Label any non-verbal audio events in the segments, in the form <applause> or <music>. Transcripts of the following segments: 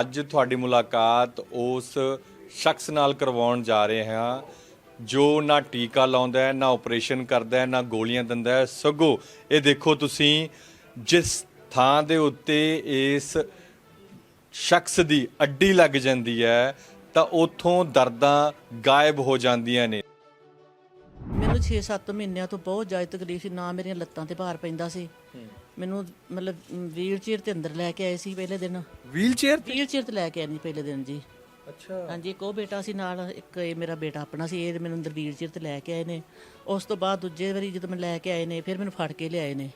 ਅੱਜ ਤੁਹਾਡੀ ਮੁਲਾਕਾਤ ਉਸ ਸ਼ਖਸ ਨਾਲ ਕਰਵਾਉਣ ਜਾ ਰਹੇ ਹਾਂ ਜੋ ਨਾ ਟੀਕਾ ਲਾਉਂਦਾ ਹੈ ਨਾ ਆਪਰੇਸ਼ਨ ਕਰਦਾ ਹੈ ਨਾ ਗੋਲੀਆਂ ਦਿੰਦਾ ਹੈ। ਸਗੋਂ ਇਹ ਦੇਖੋ ਤੁਸੀਂ ਜਿਸ ਥਾਂ ਦੇ ਉੱਤੇ ਇਸ ਸ਼ਖਸ ਦੀ ਅੱਡੀ ਲੱਗ ਜਾਂਦੀ ਹੈ ਤਾਂ ਉਥੋਂ ਦਰਦਾਂ ਗਾਇਬ ਹੋ ਜਾਂਦੀਆਂ ਨੇ। ਮੈਨੂੰ 6-7 ਮਹੀਨਿਆਂ ਤੋਂ ਬਹੁਤ ਜ਼ਿਆਦਾ ਤਕਲੀਫ ਸੀ ਨਾ ਮੇਰੀਆਂ ਲੱਤਾਂ ਤੇ ਭਾਰ ਪੈਂਦਾ ਸੀ। ਮੈਨੂੰ ਮਤਲਬ ਵੀਲ ਚੇਅਰ ਤੇ ਅੰਦਰ ਲੈ ਕੇ ਆਏ ਸੀ ਪਹਿਲੇ ਦਿਨ। ਵੀਲ ਚੇਅਰ ਵੀਲ ਚੇਅਰ ਤੇ ਲੈ ਕੇ ਆਏ ਨਹੀਂ ਪਹਿਲੇ ਦਿਨ ਜੀ। ਅੱਛਾ। ਹਾਂਜੀ ਇੱਕ ਉਹ ਬੇਟਾ ਸੀ ਨਾਲ ਇੱਕ ਇਹ ਮੇਰਾ ਬੇਟਾ ਆਪਣਾ ਸੀ ਇਹ ਮੈਨੂੰ ਅੰਦਰ ਵੀਲ ਚੇਅਰ ਤੇ ਲੈ ਕੇ ਆਏ ਨੇ। ਉਸ ਤੋਂ ਬਾਅਦ ਦੂਜੇ ਵਾਰੀ ਜਦੋਂ ਮੈਂ ਲੈ ਕੇ ਆਏ ਨੇ ਫਿਰ ਮੈਨੂੰ ਫੜ ਕੇ ਲਿਆਏ ਨੇ।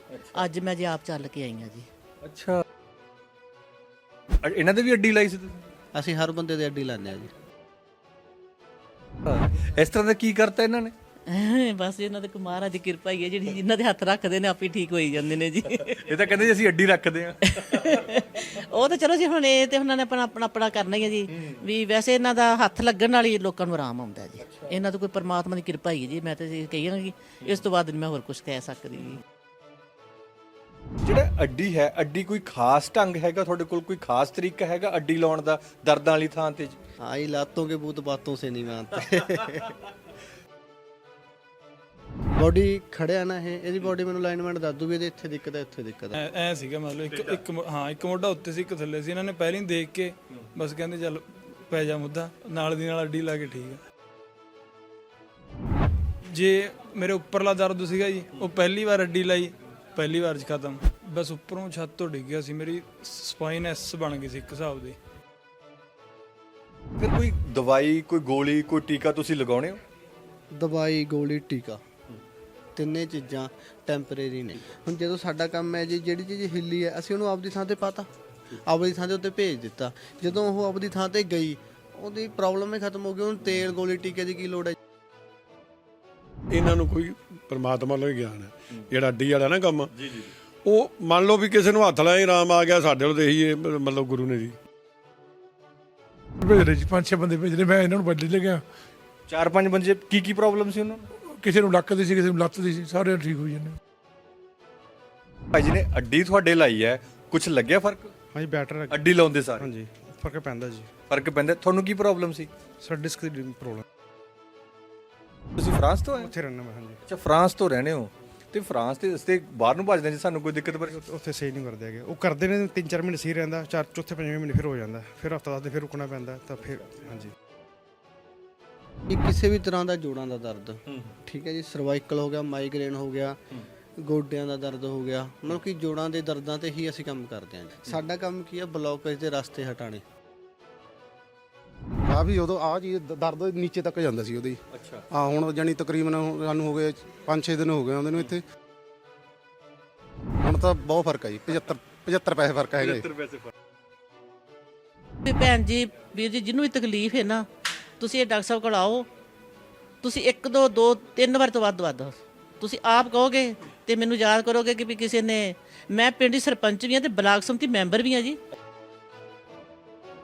ਅੱਜ ਮੈਂ ਜੀ ਆਪ ਚੱਲ ਕੇ ਆਈ ਹਾਂ ਜੀ। ਅੱਛਾ। ਅ- ਇਹਨਾਂ ਦੇ ਵੀ ਅੱਡੀ ਲਾਈ ਸੀ ਤੁਸੀਂ? ਅਸੀਂ ਹਰ ਬੰਦੇ ਦੇ ਅੱਡੀ ਲਾਉਂਦੇ ਆ ਜੀ। ਇਸ ਤਰ੍ਹਾਂ ਦਾ ਕੀ ਕਰਤਾ ਇਹਨਾਂ ਨੇ? ਬਸ ਇਹਨਾਂ ਦੇ ਕੁਮਾਰਾ ਦੀ ਕਿਰਪਾ ਹੀ ਹੈ ਜਿਹੜੀ ਜਿਨ੍ਹਾਂ ਦੇ ਹੱਥ ਰੱਖਦੇ ਨੇ ਆਪੇ ਠੀਕ ਹੋਈ ਜਾਂਦੇ ਨੇ ਜੀ। ਇਹ ਤਾਂ ਕਹਿੰਦੇ ਜੀ ਅਸੀਂ ਅੱਡੀ ਰੱਖਦੇ ਆ ਉਹ ਤਾਂ ਚਲੋ ਜੀ ਹੁਣ ਇਹ ਤੇ ਉਹਨਾਂ ਨੇ ਆਪਣਾ ਆਪਣਾ ਆਪਣਾ ਕਰਨਾ ਹੀ ਹੈ ਜੀ। ਵੀ ਵੈਸੇ ਇਹਨਾਂ ਦਾ ਹੱਥ ਲੱਗਣ ਨਾਲ ਹੀ ਲੋਕਾਂ ਨੂੰ ਆਰਾਮ ਆਉਂਦਾ ਹੈ ਜੀ। ਇਹਨਾਂ ਤੋਂ ਕੋਈ ਪਰਮਾਤਮਾ ਦੀ ਕਿਰਪਾ ਹੀ ਹੈ ਜੀ। ਮੈਂ ਤਾਂ ਇਹ ਕਹਾਂਗੀ ਇਸ ਤੋਂ ਬਾਅਦ ਨਹੀਂ ਮੈਂ ਹੋਰ ਕੁਝ ਕਹਿ ਸਕਦੀ ਜੀ। ਜਿਹੜਾ ਅੱਡੀ ਹੈ ਅੱਡੀ ਕੋਈ ਖਾਸ ਢੰਗ ਹੈਗਾ? ਤੁਹਾਡੇ ਕੋਲ ਕੋਈ ਖਾਸ ਤਰੀਕਾ ਹੈਗਾ ਅੱਡੀ ਲਾਉਣ ਦਾ ਦਰਦਾਂ ਵਾਲੀ ਥਾਂ ਤੇ? ਜੀ ਆਈ ਲਾਤੋਂ ਕੇ ਬੂਤ ਬਾਤੋਂ ਸੇ ਨਹੀਂ ਮਾਨਤੇ। ਬੋਡੀ ਖੜਿਆ ਨਾ ਇਹ ਇਹਦੀ ਬੋਡੀ ਮੈਨੂੰ ਅਲਾਈਨਮੈਂਟ ਦੱਸ ਦੂਗੀ ਇਹਦੇ ਇੱਥੇ ਦਿੱਕਤ ਹੈ ਇੱਥੇ ਦਿੱਕਤ ਹੈ। ਐ ਐ ਸੀਗਾ ਮਤਲਬ ਇੱਕ ਇੱਕ ਮੋ- ਹਾਂ ਇੱਕ ਮੋਢਾ ਉੱਤੇ ਸੀ ਇੱਕ ਥੱਲੇ ਸੀ ਇਹਨਾਂ ਨੇ ਪਹਿਲਾਂ ਹੀ ਦੇਖ ਕੇ ਬਸ ਕਹਿੰਦੇ ਚੱਲ ਪੈ ਜਾ ਮੁੱਦਾ ਨਾਲ ਦੀ ਨਾਲ ਅੱਡੀ ਲਾ ਕੇ ਠੀਕ ਆ। ਜੇ ਮੇਰੇ ਉੱਪਰਲਾ ਦਰਦ ਸੀਗਾ ਜੀ ਉਹ ਪਹਿਲੀ ਵਾਰ ਅੱਡੀ ਲਾਈ ਪਹਿਲੀ ਵਾਰ ਚ ਖਤਮ। ਬਸ ਉੱਪਰੋਂ ਛੱਤ ਤੋਂ ਡਿੱਗ ਗਿਆ ਸੀ ਮੇਰੀ ਸਪਾਈਨ ਐਸ ਬਣ ਗਈ ਸੀ ਇੱਕ ਹਿਸਾਬ ਦੀ। ਫਿਰ ਕੋਈ ਦਵਾਈ ਕੋਈ ਗੋਲੀ ਕੋਈ ਟੀਕਾ ਤੁਸੀਂ ਲਗਾਉਣੇ ਹੋ? ਦਵਾਈ ਗੋਲੀ ਟੀਕਾ। ਤਿੰਨੇ ਚੀਜ਼ਾਂ ਟੈਂਪਰੇਰੀ ਨੇ। ਹੁਣ ਜਦੋਂ ਸਾਡਾ ਕੰਮ ਹੈ ਜੀ ਜਿਹੜੀ ਚੀਜ਼ ਹਿੱਲੀ ਹੈ ਅਸੀਂ ਉਹਨੂੰ ਆਪਦੀ ਥਾਂ ਤੇ ਪਾਤਾ। ਆਪਦੀ ਥਾਂ ਦੇ ਉੱਤੇ ਭੇਜ ਦਿੱਤਾ। ਜਦੋਂ ਉਹ ਆਪਦੀ ਥਾਂ ਤੇ ਗਈ ਉਹਦੀ ਪ੍ਰੋਬਲਮ ਹੀ ਖਤਮ ਹੋ ਗਈ। ਹੁਣ ਤੇਲ ਗੋਲੀ ਟੀਕੇ ਦੀ ਕੀ ਲੋੜ ਹੈ? ਇਹਨਾਂ ਨੂੰ ਕੋਈ ਪ੍ਰਮਾਤਮਾ ਵੱਲੋਂ ਹੀ ਗਿਆਨ ਹੈ। ਜਿਹੜਾ ਅੱਡੀ ਵਾਲਾ ਨਾ ਕੰਮ ਜੀ ਜੀ। ਉਹ ਮੰਨ ਲਓ ਵੀ ਕਿਸੇ ਨੂੰ ਹੱਥ ਲਾਏ ਆਰਾਮ ਆ ਗਿਆ ਸਾਡੇ ਵੱਲ ਤੇ ਇਹ ਮਤਲਬ ਗੁਰੂ ਨੇ ਜੀ। ਭੇਜ ਰਹੇ ਜੀ ਪੰਜ ਛੇ ਬੰਦੇ ਭੇਜ ਰਹੇ ਮੈਂ ਇਹਨਾਂ ਨੂੰ ਬਦਲੀ ਲੈ ਗਿਆ। ਚਾਰ ਪੰਜ ਬੰਦੇ ਕੀ ਕੀ ਪ੍ਰੋਬਲਮ ਸੀ ਉਹਨਾਂ ਨੂੰ? ਕਿਸੇ ਨੂੰ ਲੱਕ ਦੀ ਸੀ ਕਿਸੇ ਨੂੰ ਲੱਤ ਦੀ ਸੀ ਸਾਰੇ ਠੀਕ ਹੋਈ ਜਾਂਦੇ ਭਾਈ ਜੀ ਨੇ ਅੱਡੀ ਤੁਹਾਡੇ ਲਾਈ ਹੈ ਕੁਝ ਲੱਗਿਆ ਫ਼ਰਕ? ਹਾਂਜੀ ਬੈਟਰ ਹੈ ਅੱਡੀ ਲਾਉਂਦੇ ਸਾਰੇ? ਹਾਂਜੀ ਫ਼ਰਕ ਪੈਂਦਾ ਜੀ। ਫ਼ਰਕ ਪੈਂਦਾ ਤੁਹਾਨੂੰ ਕੀ ਪ੍ਰੋਬਲਮ ਸੀ? ਸਰ ਡਿਸਕ ਦੀ ਪ੍ਰੋਬਲਮ ਤੁਸੀਂ ਫਰਾਂਸ ਤੋਂ ਆਏ? ਉੱਥੇ ਰਹਿਣਾ ਮੈਂ ਹਾਂਜੀ। ਅੱਛਾ ਫਰਾਂਸ ਤੋਂ ਰਹਿੰਦੇ ਹੋ। ਤੇ ਫਰਾਂਸ ਦੇ ਰਸਤੇ ਬਾਹਰ ਨੂੰ ਭੱਜਦੇ ਜੀ ਸਾਨੂੰ ਕੋਈ ਦਿੱਕਤ ਪਰ ਉੱਥੇ- ਉੱਥੇ ਸਹੀ ਨਹੀਂ ਕਰਦੇ ਹੈਗੇ। ਉਹ ਕਰਦੇ ਨੇ ਤਿੰਨ ਚਾਰ ਮਹੀਨੇ ਸਹੀ ਰਹਿੰਦਾ ਚਾਰ ਚੌਥੇ ਪੰਜਵੇਂ ਮਹੀਨੇ ਫਿਰ ਹੋ ਜਾਂਦਾ। ਫਿਰ ਹਫਤਾ ਦਸ ਦਿਨ ਫਿਰ ਰੁਕਣਾ ਪੈਂਦਾ ਤਾਂ ਫਿਰ ਹਾਂਜੀ। ਇਹ ਕਿਸੇ ਵੀ ਤਰ੍ਹਾਂ ਦਾ ਜੋੜਾਂ ਦਾ ਦਰਦ। ਠੀਕ ਹੈ ਜੀ ਸਰਵਾਈਕਲ ਹੋ ਗਿਆ ਮਾਈਗ੍ਰੇਨ ਹੋ ਗਿਆ ਗੋਡਿਆਂ ਦਾ ਦਰਦ ਹੋ ਗਿਆ ਮਤਲਬ ਕਿ ਜੋੜਾਂ ਦੇ ਦਰਦਾਂ ਤੇ ਹੀ ਅਸੀਂ ਕੰਮ ਕਰਦੇ ਹਾਂ ਜੀ। ਸਾਡਾ ਕੰਮ ਕੀ ਹੈ ਬਲੌਕੇਜ ਦੇ ਰਸਤੇ ਹਟਾਣੇ ਆ ਵੀ ਉਦੋਂ ਆ ਜੀ ਦ- ਦਰਦ ਨੀਚੇ ਤੱਕ ਜਾਂਦਾ ਸੀ ਉਹਦੀ। ਅੱਛਾ। ਆ ਹੁਣ ਜਾਨੀ ਤਕਰੀਬਨ ਹੁਣ ਸਾਨੂੰ ਹੋ ਗਏ 5-6 ਦਿਨ ਹੋ ਗਏ ਆਉਂਦੇ ਨੂੰ ਇੱਥੇ। ਹੁਣ ਤਾਂ ਬਹੁਤ ਫ਼ਰਕ ਹੈ ਜੀ 75 75 ਪੈਸੇ ਫ਼ਰਕ ਹੈਗਾ ਜੀ। ਪੈਸੇ ਫ਼ਰਕ। ਵੀ ਭੈਣ ਜੀ ਵੀਰ ਜੀ ਜਿਹਨੂੰ ਵੀ ਤਕਲੀਫ ਹੈ ਨਾ ਤੁਸੀਂ ਇਹ ਡਾਕਟਰ ਸਾਹਿਬ ਕੋਲ ਆਓ, ਤੁਸੀਂ ਇੱਕ, ਦੋ ਦੋ, ਤਿੰਨ ਵਾਰ ਤੋਂ ਵੱਧ ਵੱਧ। ਤੁਸੀਂ ਆਪ ਕਹੋਗੇ ਤੇ ਮੈਨੂੰ ਯਾਦ ਕਰੋਗੇ ਕਿ ਵੀ ਕਿਸੇ ਨੇ, ਮੈਂ ਪਿੰਡ ਦੀ ਸਰਪੰਚ ਵੀ ਹਾਂ ਤੇ ਬਲਾਕ ਸਮਿਤੀ ਮੈਂਬਰ ਵੀ ਹਾਂ ਜੀ।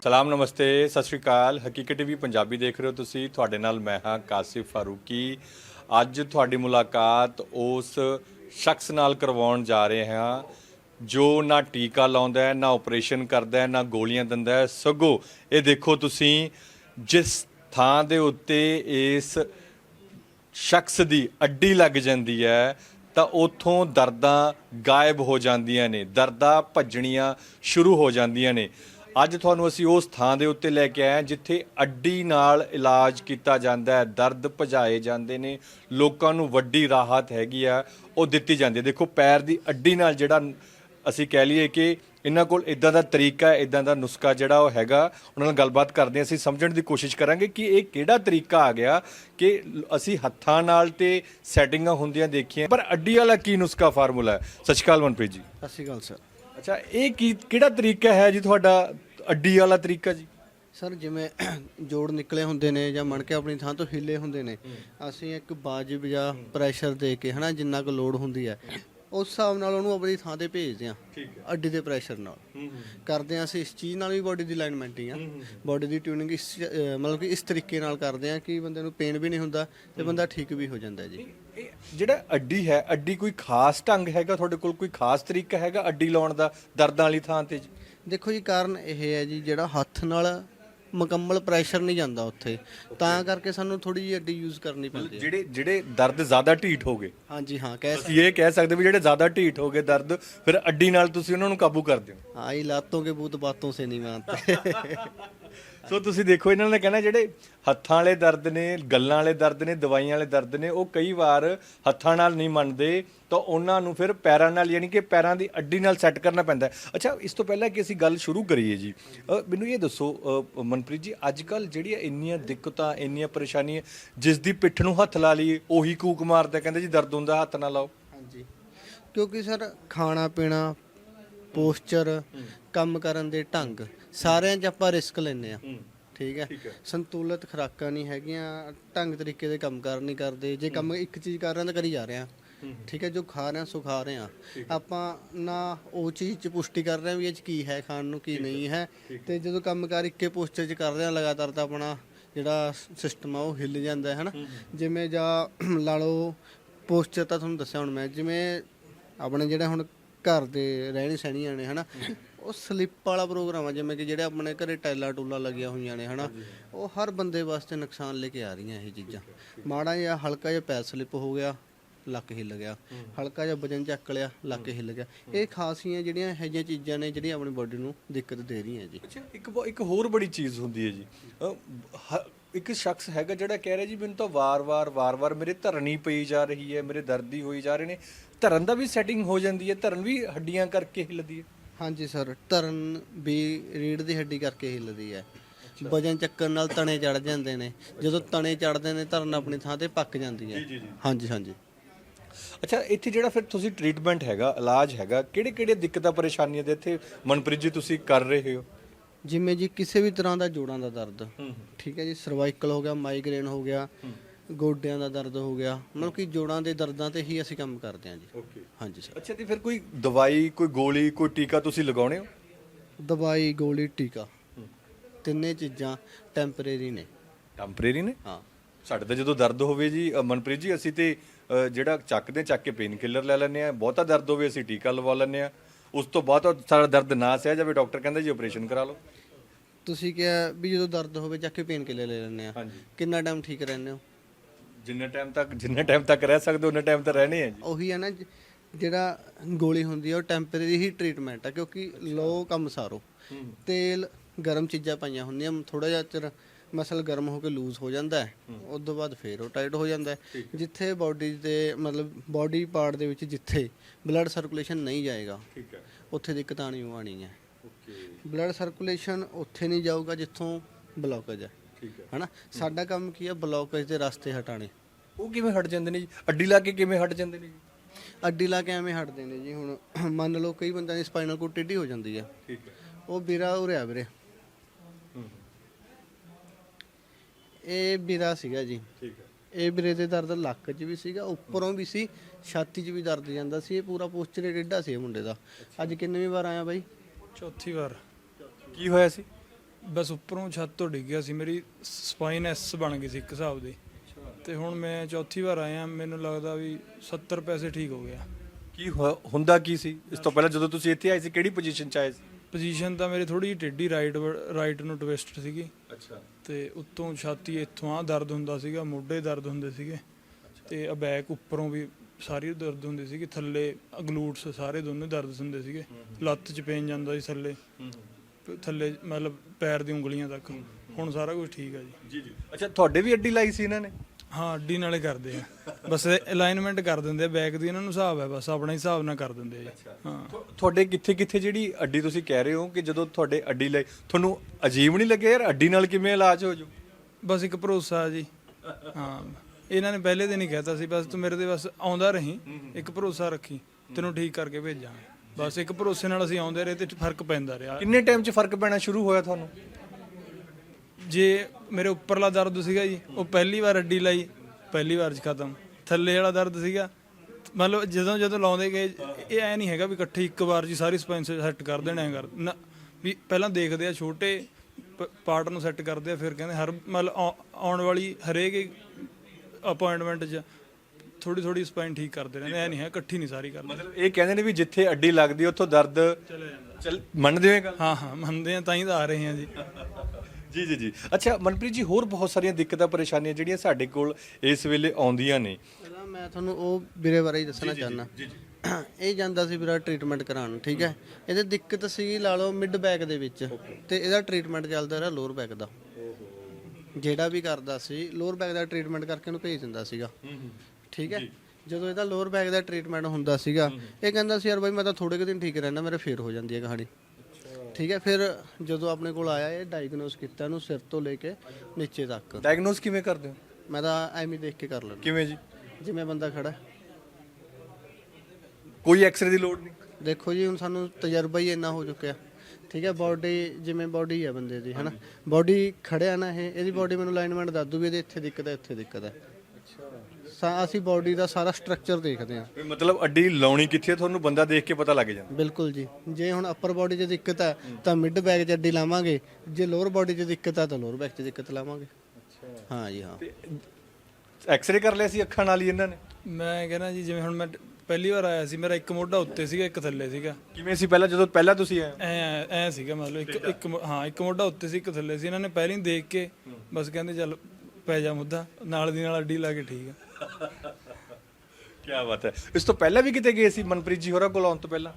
ਸਲਾਮ, ਨਮਸਤੇ, ਸਤਿ ਸ਼੍ਰੀ ਅਕਾਲ। ਹਕੀਕਤ ਟੀਵੀ ਪੰਜਾਬੀ ਦੇਖ ਰਹੇ ਹੋ ਤੁਸੀਂ। ਤੁਹਾਡੇ ਨਾਲ ਮੈਂ ਹਾਂ ਕਾਸਿਫ ਫਾਰੂਕੀ। ਅੱਜ ਤੁਹਾਡੀ ਮੁਲਾਕਾਤ ਉਸ ਸ਼ਖਸ ਨਾਲ ਕਰਵਾਉਣ ਜਾ ਰਹੇ ਹਾਂ, ਜੋ ਨਾ ਟੀਕਾ ਲਾਉਂਦਾ ਹੈ, ਨਾ ਆਪਰੇਸ਼ਨ ਕਰਦਾ ਹੈ, ਨਾ ਗੋਲੀਆਂ ਦਿੰਦਾ ਹੈ। ਸਗੋਂ ਇਹ ਦੇਖੋ ਤੁਸੀਂ, ਜਿਸ ਥਾਂ ਦੇ ਉੱਤੇ ਇਸ ਸ਼ਖਸ ਦੀ ਅੱਡੀ ਲੱਗ ਜਾਂਦੀ ਹੈ, ਤਾਂ ਉਥੋਂ ਦਰਦਾਂ ਗਾਇਬ ਹੋ ਜਾਂਦੀਆਂ ਨੇ, ਦਰਦਾਂ ਭੱਜਣੀਆਂ ਸ਼ੁਰੂ ਹੋ ਜਾਂਦੀਆਂ ਨੇ। ਅੱਜ ਤੁਹਾਨੂੰ ਅਸੀਂ ਉਸ ਥਾਂ ਦੇ ਉੱਤੇ ਲੈ ਕੇ ਆਏ ਹਾਂ, ਜਿੱਥੇ ਅੱਡੀ ਨਾਲ ਇਲਾਜ ਕੀਤਾ ਜਾਂਦਾ ਹੈ। ਦਰਦ ਭਜਾਏ ਜਾਂਦੇ ਨੇ, ਲੋਕਾਂ ਨੂੰ ਵੱਡੀ ਰਾਹਤ ਹੈਗੀ ਆ, ਉਹ ਦਿੱਤੀ ਜਾਂਦੀ ਹੈ। ਦੇਖੋ, ਪੈਰ ਦੀ ਅੱਡੀ ਨਾਲ ਜਿਹੜਾ ਅਸੀਂ ਕਹਿ ਲਈਏ ਕਿ ਇਹਨਾਂ ਕੋਲ ਇਦਾਂ ਦਾ ਤਰੀਕਾ ਹੈ ਇਦਾਂ ਦਾ ਨੁਸਖਾ ਜਿਹੜਾ ਉਹ ਹੈਗਾ ਉਹਨਾਂ ਨਾਲ ਗੱਲਬਾਤ ਕਰਦੇ ਹਾਂ। ਅਸੀਂ ਸਮਝਣ ਦੀ ਕੋਸ਼ਿਸ਼ ਕਰਾਂਗੇ ਕਿ ਇਹ ਕਿਹੜਾ ਤਰੀਕਾ ਆ ਗਿਆ ਕਿ ਅਸੀਂ ਹੱਥਾਂ ਨਾਲ ਤੇ ਸੈਟਿੰਗਾਂ ਹੁੰਦੀਆਂ ਦੇਖੀਆਂ। ਪਰ ਅੱਡੀ ਵਾਲਾ ਕੀ ਨੁਸਖਾ ਫਾਰਮੂਲਾ ਹੈ? ਸਤਿ ਸ਼੍ਰੀ ਅਕਾਲ ਮਨਪ੍ਰੀਤ ਜੀ। ਸਤਿ ਸ਼੍ਰੀ ਅਕਾਲ ਸਰ। ਅੱਛਾ ਇਹ ਕੀ ਕਿਹੜਾ ਤਰੀਕਾ ਹੈ ਜੀ ਤੁਹਾਡਾ ਅੱਡੀ ਵਾਲਾ ਤਰੀਕਾ ਜੀ? ਸਰ ਜਿਵੇਂ ਜੋੜ ਨਿਕਲੇ ਹੁੰਦੇ ਨੇ ਜਾਂ ਮਣਕੇ ਆਪਣੀ ਥਾਂ ਤੋਂ ਹਿੱਲੇ ਹੁੰਦੇ ਨੇ ਅਸੀਂ ਇੱਕ ਵਾਜਿਬ ਜਾਂ ਪ੍ਰੈਸ਼ਰ ਦੇ ਕੇ ਹਨਾ ਜਿੰਨਾ ਕੁ ਲੋਡ ਹੁੰਦੀ ਹੈ ਉਸ ਹਿਸਾਬ ਨਾਲ ਉਹਨੂੰ ਆਪਣੀ ਥਾਂ ਤੇ ਭੇਜਦੇ ਆ ਅੱਡੀ ਦੇ ਪ੍ਰੈਸ਼ਰ ਨਾਲ। ਕਰਦੇ ਆ ਅਸੀਂ ਇਸ ਚੀਜ਼ ਨਾਲ ਵੀ ਬਾਡੀ ਦੀ ਅਲਾਈਨਮੈਂਟ ਹੀ ਆ ਬਾਡੀ ਦੀ ਟਿਊਨਿੰਗ ਇਸ ਮਤਲਬ ਕਿ ਇਸ ਤਰੀਕੇ ਨਾਲ ਕਰਦੇ ਆ ਕਿ ਬੰਦੇ ਨੂੰ ਪੇਨ ਵੀ ਨਹੀਂ ਹੁੰਦਾ ਤੇ ਬੰਦਾ ਠੀਕ ਵੀ ਹੋ ਜਾਂਦਾ ਜੀ। ਇਹ ਜਿਹੜਾ ਅੱਡੀ ਹੈ ਅੱਡੀ ਕੋਈ ਖਾਸ ਢੰਗ ਹੈਗਾ? ਤੁਹਾਡੇ ਕੋਲ ਕੋਈ ਖਾਸ ਤਰੀਕਾ ਹੈਗਾ ਅੱਡੀ ਲਾਉਣ ਦਾ ਦਰਦਾਂ ਵਾਲੀ ਥਾਂ ਤੇ? ਜੀ ਦੇਖੋ ਜੀ ਕਾਰਨ ਇਹ ਹੈ ਜੀ ਜਿਹੜਾ ਹੱਥ ਨਾਲ ਮੁਕੰਮਲ ਪ੍ਰੈਸ਼ਰ ਨਹੀਂ ਜਾਂਦਾ ਉੱਥੇ। ਤਾਂ ਕਰਕੇ ਸਾਨੂੰ ਥੋੜੀ ਜਿਹੀ ਅੱਡੀ ਯੂਜ਼ ਕਰਨੀ ਪੈਂਦੀ ਹੈ। ਜਿਹੜੇ ਜਿਹੜੇ ਦਰਦ ਜ਼ਿਆਦਾ ਢੀਠ ਹੋ ਗਏ। ਹਾਂਜੀ ਹਾਂ ਕਹਿ ਅਸੀਂ ਇਹ ਕਹਿ ਸਕਦੇ ਵੀ ਜਿਹੜੇ ਜ਼ਿਆਦਾ ਢੀਠ ਹੋ ਗਏ ਦਰਦ ਫਿਰ ਅੱਡੀ ਨਾਲ ਤੁਸੀਂ ਉਹਨਾਂ ਨੂੰ ਕਾਬੂ ਕਰਦੇ ਹੋ ਹਾਂ ਇਹ ਲਾਤੋਂ ਕੇ ਬੂਤ ਬਾਤੋਂ ਸੇ ਨਹੀਂ ਮਾਨਤੇ ਸੋ ਤੁਸੀਂ ਦੇਖੋ ਇਹਨਾਂ ਨੇ ਕਹਿਣਾ ਜਿਹੜੇ ਹੱਥਾਂ ਵਾਲੇ ਦਰਦ ਨੇ ਗੱਲਾਂ ਵਾਲੇ ਦਰਦ ਨੇ ਦਵਾਈਆਂ ਵਾਲੇ ਦਰਦ ਨੇ ਉਹ ਕਈ ਵਾਰ ਹੱਥਾਂ ਨਾਲ ਨਹੀਂ ਮੰਨਦੇ ਤਾਂ ਉਹਨਾਂ ਨੂੰ ਫਿਰ ਪੈਰਾਂ ਨਾਲ ਯਾਨੀ ਕਿ ਪੈਰਾਂ ਦੀ ਅੱਡੀ ਨਾਲ ਸੈੱਟ ਕਰਨਾ ਪੈਂਦਾ ਹੈ। ਅੱਛਾ ਇਸ ਤੋਂ ਪਹਿਲਾਂ ਕਿ ਅਸੀਂ ਗੱਲ ਸ਼ੁਰੂ ਕਰੀਏ ਜੀ ਅ, ਮੈਨੂੰ ਇਹ ਦੱਸੋ ਅ, ਮਨਪ੍ਰੀਤ ਜੀ ਅੱਜ ਕੱਲ ਜਿਹੜੀਆਂ ਇੰਨੀਆਂ ਦਿੱਕਤਾਂ ਇੰਨੀਆਂ ਪਰੇਸ਼ਾਨੀਆਂ ਜਿਸ ਦੀ ਪਿੱਠ ਨੂੰ ਹੱਥ ਲਾ ਲਈਏ ਉਹੀ ਕੂਕ ਮਾਰਦਾ ਕਹਿੰਦੇ ਜੀ ਦਰਦ ਹੁੰਦਾ ਹੱਥ ਨਾ ਲਾਓ। ਹਾਂਜੀ। ਕਿਉਂਕਿ ਸਰ ਖਾਣਾ ਪੀਣਾ ਪੋਸਚਰ ਕੰਮ ਕਰਨ ਦੇ ਢੰਗ ਸਾਰਿਆਂ 'ਚ ਆਪਾਂ ਰਿਸਕ ਲੈਂਦੇ ਆ ਠੀਕ ਹੈ? ਸੰਤੁਲਿਤ ਖੁਰਾਕਾਂ ਨਹੀਂ ਹੈਗੀਆਂ ਢੰਗ ਤਰੀਕੇ ਦੇ ਕੰਮ ਕਰ ਨਹੀਂ ਕਰਦੇ। ਜੇ ਕੰਮ ਇੱਕ ਚੀਜ਼ ਕਰ ਰਹੇ ਤਾਂ ਕਰੀ ਜਾ ਰਹੇ ਆ ਠੀਕ ਹੈ? ਜੋ ਖਾ ਰਹੇ ਹਾਂ ਸੋ ਖਾ ਰਹੇ ਆ ਆਪਾਂ ਨਾ ਉਹ ਚੀਜ਼ 'ਚ ਪੁਸ਼ਟੀ ਕਰ ਰਹੇ ਹਾਂ ਵੀ ਇਹ 'ਚ ਕੀ ਹੈ ਖਾਣ ਨੂੰ ਕੀ ਨਹੀਂ ਹੈ। ਤੇ ਜਦੋਂ ਕੰਮਕਾਰ ਇੱਕੇ ਪੋਸਚਰ 'ਚ ਕਰ ਰਹੇ ਆ ਲਗਾਤਾਰ ਤਾਂ ਆਪਣਾ ਜਿਹੜਾ ਸਿਸਟਮ ਆ ਉਹ ਹਿੱਲ ਜਾਂਦਾ ਹੈ ਹਨਾ? ਜਿਵੇਂ ਜਾਂ <clears throat> ਲਾ ਲਓ ਪੋਸਚਰ ਤਾਂ ਤੁਹਾਨੂੰ ਦੱਸਿਆ ਹੁਣ ਮੈਂ ਜਿਵੇਂ ਆਪਣੇ ਜਿਹੜੇ ਹੁਣ ਘਰ ਦੇ ਰਹਿਣੀ ਸਹਿਣੀਆਂ ਨੇ ਹਨਾ? ਉਹ ਸਲਿੱਪ ਵਾਲਾ ਪ੍ਰੋਗਰਾਮ ਆ ਜਿਵੇਂ ਕਿ ਜਿਹੜੇ ਆਪਣੇ ਘਰੇ ਟੈਲਾ ਟੂਲਾ ਲੱਗੀਆਂ ਹੋਈਆਂ ਨੇ ਹਨਾ? ਉਹ ਹਰ ਬੰਦੇ ਵਾਸਤੇ ਨੁਕਸਾਨ ਲੈ ਕੇ ਆ ਰਹੀਆਂ ਇਹ ਚੀਜ਼ਾਂ। ਮਾੜਾ ਜਿਹਾ ਹਲਕਾ ਜਿਹਾ ਪੈਰ ਸਲਿੱਪ ਹੋ ਗਿਆ ਲੱਕ ਹਿੱਲ ਗਿਆ। ਹਲਕਾ ਜਿਹਾ ਵਜਨ ਚੱਕ ਲਿਆ ਲੱਕ ਹਿੱਲ ਗਿਆ। ਇਹ ਖਾਸੀਆਂ ਜਿਹੜੀਆਂ ਇਹੋ ਜਿਹੀਆਂ ਚੀਜ਼ਾਂ ਨੇ ਜਿਹੜੀਆਂ ਆਪਣੀ ਬਾਡੀ ਨੂੰ ਦਿੱਕਤ ਦੇ ਰਹੀਆਂ ਜੀ। ਅੱਛਾ ਇੱਕ ਬ- ਇੱਕ ਹੋਰ ਬੜੀ ਚੀਜ਼ ਹੁੰਦੀ ਹੈ ਜੀ। ਅ, ਹ- ਇੱਕ ਸ਼ਖਸ ਹੈਗਾ ਜਿਹੜਾ ਕਹਿ ਰਿਹਾ ਜੀ ਮੈਨੂੰ ਤਾਂ ਵਾਰ-ਵਾਰ ਵਾਰ-ਵਾਰ ਮੇਰੇ ਧਰਨੀ ਪਈ ਜਾ ਰਹੀ ਹੈ ਮੇਰੇ ਦਰਦੀ ਹੋਈ ਜਾ ਰਹੇ ਨੇ। ਧਰਨ ਦਾ ਵੀ ਸੈਟਿੰਗ ਹੋ ਜਾਂਦੀ ਹੈ ਧਰਨ ਵੀ ਹੱਡੀਆਂ ਕਰਕੇ ਹਿੱਲਦੀ ਹੈ। ਹਾਂਜੀ ਸਰ ਧਰਨ ਵੀ ਰੀੜ ਦੀ ਹੱਡੀ ਕਰਕੇ ਹਿੱਲਦੀ ਹੈ। ਵਜਨ ਚੱਕਣ ਨਾਲ ਤਣੇ ਚੜ ਜਾਂਦੇ ਨੇ। ਜਦੋਂ ਤਣੇ ਚੜਦੇ ਨੇ ਧਰਨ ਆਪਣੀ ਥਾਂ ਤੇ ਪੱਕ ਜਾਂਦੀ ਹੈ। ਹਾਂਜੀ ਹਾਂਜੀ। ਅੱਛਾ ਇੱਥੇ ਜਿਹੜਾ ਫਿਰ ਤੁਸੀਂ ਟ੍ਰੀਟਮੈਂਟ ਹੈਗਾ ਇਲਾਜ ਹੈਗਾ ਕਿਹੜੇ-ਕਿਹੜੇ ਦਿੱਕਤਾਂ ਪਰੇਸ਼ਾਨੀਆਂ ਦੇ ਇੱਥੇ ਮਨਪ੍ਰੀਤ ਜੀ ਤੁਸੀਂ ਕਰ ਰਹੇ ਹੋ? ਜਿਵੇਂ ਜੀ ਕਿਸੇ ਵੀ ਤਰ੍ਹਾਂ ਦਾ ਜੋੜਾਂ ਦਾ ਦਰਦ। ਠੀਕ ਹੈ ਜੀ ਸਰਵਾਈਕਲ ਹੋ ਗਿਆ ਮਾਈਗ੍ਰੇਨ ਹੋ ਗਿਆ। ਗੋਡਿਆਂ ਦਾ ਦਰਦ ਹੋ ਗਿਆ। ਮਤਲਬ ਕਿ ਜੋੜਾਂ ਦੇ ਦਰਦਾਂ ਤੇ ਹੀ ਅਸੀਂ ਕੰਮ ਕਰਦੇ ਹਾਂ ਜੀ। ਓਕੇ ਹਾਂਜੀ ਸਰ। ਅੱਛਾ ਤੇ ਫਿਰ ਕੋਈ ਦਵਾਈ ਕੋਈ ਗੋਲੀ ਕੋਈ ਟੀਕਾ ਤੁਸੀਂ ਲਗਾਉਣੇ ਹੋ? ਦਵਾਈ ਗੋਲੀ ਟੀਕਾ। ਤਿੰਨੇ ਚੀਜ਼ਾਂ ਟੈਂਪਰੇਰੀ ਨੇ। ਟੈਂਪਰੇਰੀ ਨੇ? ਹਾਂ। ਸਾਡੇ ਤਾਂ ਜਦੋਂ ਦਰਦ ਹੋਵੇ ਜੀ ਅ, ਮਨਪ੍ਰੀਤ ਜੀ ਅਸੀਂ ਤੇ ਅ, ਜਿਹੜਾ ਚੱਕਦੇ ਚੱਕ ਕੇ ਪੇਨ ਕਿਲਰ ਲੈ ਲੈਂਦੇ ਆ ਬਹੁਤਾ ਦਰਦ ਹੋਵੇ ਅਸੀਂ ਟੀਕਾ ਲਵਾ ਲੈਂਦੇ ਆ ਉਸ ਤੋਂ ਬਾਅਦ ਸਾਡਾ ਦਰਦ ਨਾ ਸਹਿ ਜਾਵੇ ਡਾਕਟਰ ਕਹਿੰਦਾ ਜੀ ਆਪਰੇਸ਼ਨ ਕਰਾ ਲਓ। ਤੁਸੀਂ ਕਿਹਾ ਵੀ ਜਦੋਂ ਦਰਦ ਹੋਵੇ ਚੱਕ ਕੇ ਪੇਨ ਕਿਲਰ ਲੈ ਲੈਂਦੇ ਆ। ਕਿੰਨਾ ਟਾਈਮ ਠੀਕ ਰਹਿੰਦੇ ਹੋ? ਜਿੰਨੇ ਟਾਈਮ ਤੱਕ ਜਿੰਨੇ ਟਾਈਮ ਤੱਕ ਰਹਿ ਸਕਦੇ ਉਹਨੇ ਟਾਈਮ ਤਾਂ ਰਹਿਣੇ ਆ ਜੀ। ਉਹੀ ਹੈ ਨਾ ਜ- ਜਿਹੜਾ ਗੋਲੀ ਹੁੰਦੀ ਹੈ ਉਹ ਟੈਂਪਰੇਰੀ ਹੀ ਟ੍ਰੀਟਮੈਂਟ ਹੈ ਕਿਉਂਕਿ ਲੋ ਕੰਮ ਸਾਰੋ। ਤੇਲ ਗਰਮ ਚੀਜ਼ਾਂ ਪਾਈਆਂ ਹੁੰਦੀਆਂ ਥੋੜਾ ਜਿਹਾ ਚਿਰ ਮਸਲ ਗਰਮ ਹੋ ਕੇ ਲੂਜ਼ ਹੋ ਜਾਂਦਾ ਹੈ ਉਸ ਤੋਂ ਬਾਅਦ ਫੇਰ ਉਹ ਟਾਈਟ ਹੋ ਜਾਂਦਾ ਹੈ। ਜਿੱਥੇ ਬਾਡੀ ਦੇ ਮਤਲਬ ਬਾਡੀ ਪਾਰਟ ਦੇ ਵਿੱਚ ਜਿੱਥੇ ਬਲੱਡ ਸਰਕੂਲੇਸ਼ਨ ਨਹੀਂ ਜਾਏਗਾ ਠੀਕ ਹੈ। ਉੱਥੇ ਦਿੱਕਤ ਆਣੀ ਓ ਆਣੀ ਹੈ ਓਕੇ ਬਲੱਡ ਸਰਕੂਲੇਸ਼ਨ ਉੱਥੇ ਨਹੀਂ ਜਾਊਗਾ ਜਿੱਥੋਂ ਬਲੌਕੇਜ ਹੈ। ਠੀਕ ਹੈ। ਹਨਾ? ਸਾਡਾ ਕੰਮ ਕੀ ਹੈ ਬਲੌਕੇਜ ਦੇ ਰਸਤੇ ਹਟਾਣੇ ਉਹ ਕਿਵੇਂ ਹਟ ਜਾਂਦੇ ਨੇ ਜੀ? ਅੱਡੀ ਲਾ ਕੇ ਕਿਵੇਂ ਹਟ ਜਾਂਦੇ ਨੇ ਜੀ? ਅੱਡੀ ਲਾ ਕੇ ਐਵੇਂ ਹਟਦੇ ਨੇ ਜੀ ਹੁਣ। ਮੰਨ ਲਓ ਕਈ ਬੰਦਿਆਂ ਦੀ ਸਪਾਈਨਲ ਕੋਡ ਟੇਢੀ ਹੋ ਜਾਂਦੀ ਹੈ ਠੀਕ ਹੈ। ਉਹ ਵੀਰਾ ਉਰਿਆ ਵੀਰੇ। ਇਹ ਵੀਰਾ ਸੀਗਾ ਜੀ। ਠੀਕ ਹੈ। ਇਹ ਵੀਰੇ ਦੇ ਦਰਦ ਲੱਕ 'ਚ ਵੀ ਸੀਗਾ ਉੱਪਰੋਂ ਵੀ ਸੀ ਛਾਤੀ 'ਚ ਵੀ ਦਰਦ ਜਾਂਦਾ ਸੀ। ਇਹ ਪੂਰਾ ਪੋਸਚਰ ਟੇਢਾ ਸੀ ਇਹ ਮੁੰਡੇ ਦਾ। ਅੱਜ ਕਿੰਨਵੀਂ ਵਾਰ ਆਇਆ ਬਾਈ? ਚੌਥੀ ਵਾਰ। ਕੀ ਹੋਇਆ ਸੀ? ਬਸ ਉੱਪਰੋਂ ਛੱਤ ਤੋਂ ਡਿੱਗ ਗਿਆ ਸੀ ਮੇਰੀ ਸਪਾਈਨ ਐਸ ਬਣ ਗਈ ਸੀ ਇੱਕ ਹਿਸਾਬ ਦੀ। ਤੇ ਹੁਣ ਮੈਂ ਚੌਥੀ ਵਾਰ ਆਇਆ ਮੈਨੂੰ ਲੱਗਦਾ ਵੀ 70 ਪੈਸੇ ਠੀਕ ਹੋ ਗਿਆ। ਕੀ ਹੋਇਆ- ਹੁੰਦਾ ਕੀ ਸੀ? ਇਸ ਤੋਂ ਪਹਿਲਾਂ ਜਦੋਂ ਤੁਸੀਂ ਇੱਥੇ ਆਏ ਸੀ ਕਿਹੜੀ ਪੋਜੀਸ਼ਨ 'ਚ ਆਏ ਸੀ? ਪੋਜੀਸ਼ਨ ਤਾਂ ਮੇਰੀ ਥੋੜੀ ਟੇਢੀ ਰਾਈਟ ਰਾਈਟ ਨੂੰ ਟਵਿਸਟ ਸੀਗੀ। ਅੱਛਾ। ਤੇ ਉੱਤੋਂ ਛਾਤੀ ਇੱਥੋਂ ਆ ਦਰਦ ਹੁੰਦਾ ਸੀਗਾ ਮੋਢੇ ਦਰਦ ਹੁੰਦੇ ਸੀਗੇ। ਤੇ ਆ ਬੈਕ ਉੱਪਰੋਂ ਵੀ ਸਾਰੀ ਦਰਦ ਹੁੰਦੀ ਸੀਗੀ ਥੱਲੇ ਗਲੂਟਸ ਸਾਰੇ ਦੋਨੇ ਦਰਦ ਹੁੰਦੇ ਸੀਗੇ। ਲੱਤ 'ਚ ਪੇਨ ਜਾਂਦਾ ਸੀ ਥੱਲੇ। ਥੱਲੇ ਮਤਲਬ ਪੈਰ ਦੀ ਉਂਗਲੀਆਂ ਤੱਕ ਹੁਣ ਸਾਰਾ ਕੁਝ ਠੀਕ ਹੈ ਜੀ। ਜੀ ਜੀ। ਅੱਛਾ ਤੁਹਾਡੇ ਵੀ ਅੱਡੀ ਲਾਈ ਸੀ ਇਹਨਾਂ ਨੇ? ਹਾਂ ਅੱਡੀ ਨਾਲੇ ਕਰਦੇ ਆ। ਬਸ ਅਲਾਈਨਮੈਂਟ ਕਰ ਦਿੰਦੇ ਆ ਬੈਕ ਦੀ ਇਹਨਾਂ ਨੂੰ ਹਿਸਾਬ ਹੈ ਬਸ ਆਪਣਾ ਹਿਸਾਬ ਨਾਲ ਕਰ ਦਿੰਦੇ ਆ ਜੀ। ਹਾਂ। ਤੁ- ਤੁਹਾਡੇ ਕਿੱਥੇ ਕਿੱਥੇ ਜਿਹੜੀ ਅੱਡੀ ਤੁਸੀਂ ਕਹਿ ਰਹੇ ਹੋ ਕਿ ਜਦੋਂ ਤੁਹਾਡੇ ਅੱਡੀ ਲਈ ਤੁਹਾਨੂੰ ਅਜੀਬ ਨਹੀਂ ਲੱਗਿਆ ਯਾਰ? ਅੱਡੀ ਨਾਲ ਕਿਵੇਂ ਇਲਾਜ ਹੋ ਜੂ? ਬਸ ਇੱਕ ਭਰੋਸਾ ਜੀ। ਹਾਂ। ਇਹਨਾਂ ਨੇ ਪਹਿਲੇ ਦਿਨ ਹੀ ਕਹਿਤਾ ਸੀ ਬਸ ਤੂੰ ਮੇਰੇ ਤੇ ਬਸ ਆਉਂਦਾ ਰਹੀਂ ਇੱਕ ਭਰੋਸਾ ਰੱਖੀ ਤੈਨੂੰ ਠੀਕ ਕਰਕੇ ਭੇਜਾਂਗੇ। ਬਸ ਇੱਕ ਭਰੋਸੇ ਨਾਲ ਅਸੀਂ ਆਉਂਦੇ ਰਹੇ ਤੇ ਫ਼ਰਕ ਪੈਂਦਾ ਰਿਹਾ। ਕਿੰਨੇ ਟਾਈਮ 'ਚ ਫ਼ਰਕ ਪੈਣਾ ਸ਼ੁਰੂ ਹੋਇਆ ਤੁਹਾਨੂੰ? ਜੇ ਮੇਰੇ ਉੱਪਰਲਾ ਦਰਦ ਸੀਗਾ ਜੀ ਉਹ ਪਹਿਲੀ ਵਾਰ ਅੱਡੀ ਲਾਈ ਪਹਿਲੀ ਵਾਰ ਚ ਖਤਮ। ਥੱਲੇ ਵਾਲਾ ਦਰਦ ਸੀਗਾ ਮਤਲਬ ਜਦੋਂ ਜਦੋਂ ਲਾਉਂਦੇ ਗਏ ਇਹ ਐ ਨਹੀਂ ਹੈਗਾ ਵੀ ਇਕੱਠੇ ਇੱਕ ਵਾਰ ਜੀ ਸਾਰੀ ਸਪਾਈਨ ਸੈੱਟ ਕਰ ਦੇਣਾ ਹੈ ਕਰ ਨਾ ਵੀ ਪਹਿਲਾਂ ਦੇਖਦੇ ਆ ਛੋਟੇ ਪਾਰਟ ਨੂੰ ਸੈੱਟ ਕਰਦੇ ਆ ਫਿਰ ਕਹਿੰਦੇ ਹਰ ਮਤਲਬ ਆਉ- ਆਉਣ ਵਾਲੀ ਹਰੇਕ ਅਪਾਇੰਟਮੈਂਟ 'ਚ ਥੋੜੀ ਥੋੜੀ ਸਪਾਈਨ ਠੀਕ ਕਰਦੇ ਰਹਿੰਦੇ ਐ ਨਹੀਂ ਹੈ ਇਕੱਠੀ ਨਹੀਂ ਸਾਰੀ ਕਰਦੇ। ਮਤਲਬ ਇਹ ਕਹਿੰਦੇ ਨੇ ਵੀ ਜਿੱਥੇ ਅੱਡੀ ਲੱਗਦੀ ਉੱਥੋਂ ਦਰਦ ਚਲ ਮੰਨਦੇ ਹੋ ਗੱਲ? ਹਾਂ ਹਾਂ ਮੰਨਦੇ ਆ ਤਾਂ ਹੀ ਤਾਂ ਆ ਰਹੇ ਆ ਜੀ। ਜੀ ਜੀ ਜੀ। ਅੱਛਾ ਮਨਪ੍ਰੀਤ ਜੀ ਹੋਰ ਬਹੁਤ ਸਾਰੀਆਂ ਦਿੱਕਤਾਂ ਪਰੇਸ਼ਾਨੀਆਂ ਜਿਹੜੀਆਂ ਸਾਡੇ ਕੋਲ ਇਸ ਵੇਲੇ ਆਉਂਦੀਆਂ ਨੇ। ਪਹਿਲਾਂ ਮੈਂ ਤੁਹਾਨੂੰ ਉਹ ਵੀਰੇ ਬਾਰੇ ਹੀ ਦੱਸਣਾ ਚਾਹੁੰਦਾ। ਇਹ ਜਾਂਦਾ ਸੀ ਵੀਰਾ ਟ੍ਰੀਟਮੈਂਟ ਕਰਾਉਣ ਠੀਕ ਹੈ? ਇਹਦੇ ਦਿੱਕਤ ਸੀ ਲਾ ਲਓ ਮਿਡ ਬੈਕ ਦੇ ਵਿੱਚ। ਤੇ ਇਹਦਾ ਟ੍ਰੀਟਮੈਂਟ ਚੱਲਦਾ ਰਿਹਾ ਲੋਅਰ ਬੈਕ ਦਾ। ਜਿਹੜਾ ਵੀ ਕਰਦਾ ਸੀ ਲੋਅਰ ਬੈਕ ਦਾ ਟ੍ਰੀਟਮੈਂਟ ਕਰਕੇ ਉਹਨੂੰ ਭੇਜ ਦਿੰਦਾ ਸੀਗਾ। ਠੀਕ ਹੈ? ਜਦੋਂ ਇਹਦਾ ਲੋਅਰ ਬੈਕ ਦਾ ਟ੍ਰੀਟਮੈਂਟ ਹੁੰਦਾ ਸੀਗਾ ਇਹ ਕਹਿੰਦਾ ਸੀ ਯਾਰ ਬਾਈ ਮੈਂ ਤਾਂ ਥੋੜੇ ਕੁ ਦਿਨ ਠੀਕ ਰਹਿਣਾ ਮੇਰੇ ਫੇਰ ਹੋ ਜਾਂਦੀ ਹੈ ਕਹਾਣੀ। ਠੀਕ ਹੈ? ਫਿਰ ਜਦੋਂ ਆਪਣੇ ਕੋਲ ਆਇਆ ਇਹ ਡਾਇਗਨੋਸ ਕੀਤਾ ਇਹਨੂੰ ਸਿਰ ਤੋਂ ਲੈ ਕੇ ਨੀਚੇ ਤੱਕ। ਡਾਇਗਨੋਸ ਕਿਵੇਂ ਕਰਦੇ ਹੋ? ਮੈਂ ਤਾਂ ਐਵੇਂ ਦੇਖ ਕੇ ਕਰ ਲੈਂਦਾ। ਕਿਵੇਂ ਜੀ? ਜਿਵੇਂ ਬੰਦਾ ਖੜਾ। ਹੈ। ਕੋਈ ਐਕਸਰੇ ਦੀ ਲੋੜ ਨਹੀਂ? ਦੇਖੋ ਜੀ ਹੁਣ ਸਾਨੂੰ ਤਜਰਬਾ ਹੀ ਇੰਨਾ ਹੋ ਚੁੱਕਿਆ। ਠੀਕ ਹੈ? ਬਾਡੀ ਜਿਵੇਂ ਬਾਡੀ ਹੈ ਬੰਦੇ ਦੀ ਹੈਨਾ ਬਾਡੀ ਖੜਿਆ ਨਾ ਇਹ ਇਹਦੀ ਬਾਡੀ ਮੈਨੂੰ ਅਲਾਈਨਮੈਂਟ ਦੱਸ ਦੂਗੀ ਇਹਦੇ ਇੱਥੇ ਦਿੱਕਤ ਹੈ ਇੱਥੇ ਦਿੱਕਤ ਹੈ। ਅੱਛਾ ਅਸੀਂ ਬਾਡੀ ਦਾ ਸਾਰਾ ਸਟਰਕਚਰ ਦੇਖਦੇ ਹਾਂ। ਵੀ ਮਤਲਬ ਅੱਡੀ ਲਾਉਣੀ ਕਿੱਥੇ ਹੈ ਤੁਹਾਨੂੰ ਬੰਦਾ ਦੇਖ ਕੇ ਪਤਾ ਲੱਗ ਜਾਂਦਾ। ਬਿਲਕੁਲ ਜੀ। ਜੇ ਹੁਣ ਅਪਰ ਬਾਡੀ 'ਚ ਦਿੱਕਤ ਹੈ ਤਾਂ ਮਿਡ ਬੈਕ 'ਚ ਅੱਡੀ ਲਾਵਾਂਗੇ। ਜੇ ਲੋਅਰ ਬਾਡੀ 'ਚ ਦਿੱਕਤ ਹੈ ਤਾਂ ਲੋਅਰ ਬੈਕ 'ਚ ਦਿੱਕਤ ਲਾਵਾਂਗੇ। ਹਾਂ ਜੀ ਹਾਂ। ਐਕਸਰੇ ਕਰ ਲਿਆ ਸੀ ਅੱਖਾਂ ਨਾਲ ਹੀ ਇਹਨਾਂ ਨੇ? ਮੈਂ ਕਹਿੰਦਾ ਜੀ ਜਿਵੇਂ ਹੁਣ ਮੈਂ ਪਹਿਲੀ ਵਾਰ ਆਇਆ ਸੀ ਮੇਰਾ ਇੱਕ ਮੋਢਾ ਉੱਤੇ ਸੀਗਾ ਇੱਕ ਥੱਲੇ ਸੀਗਾ। ਕਿਵੇਂ ਸੀ ਪਹਿਲਾਂ? ਜਦੋਂ ਪਹਿਲਾਂ ਤੁਸੀਂ ਆਏ ਐ ਐ ਸੀਗਾ ਮਤਲਬ ਇੱਕ ਇੱਕ ਮੋ- ਹਾਂ ਇੱਕ ਮੋਢਾ ਉੱਤੇ ਸੀ ਇੱਕ ਥੱਲੇ ਸੀ। ਇਹਨਾਂ ਨੇ ਪਹਿਲਾਂ ਹੀ ਦੇਖ ਕੇ ਬਸ ਕਹਿੰਦੇ ਚੱਲ ਪੈ ਜਾ ਮੁੱਦਾ ਨਾਲ ਦੀ ਨਾਲ ਅੱਡੀ ਲਾ ਕੇ ਠੀਕ ਆ। <laughs> ਕੀ ਬਾਤ ਹੈ। ਇਸ ਤੋਂ ਪਹਿਲਾਂ ਵੀ ਕਿਤੇ ਗਏ ਸੀ ਮਨਪ੍ਰੀਤ ਜੀ ਹੋਰਾਂ ਕੋਲ ਆਉਣ ਤੋਂ ਪਹਿਲਾਂ?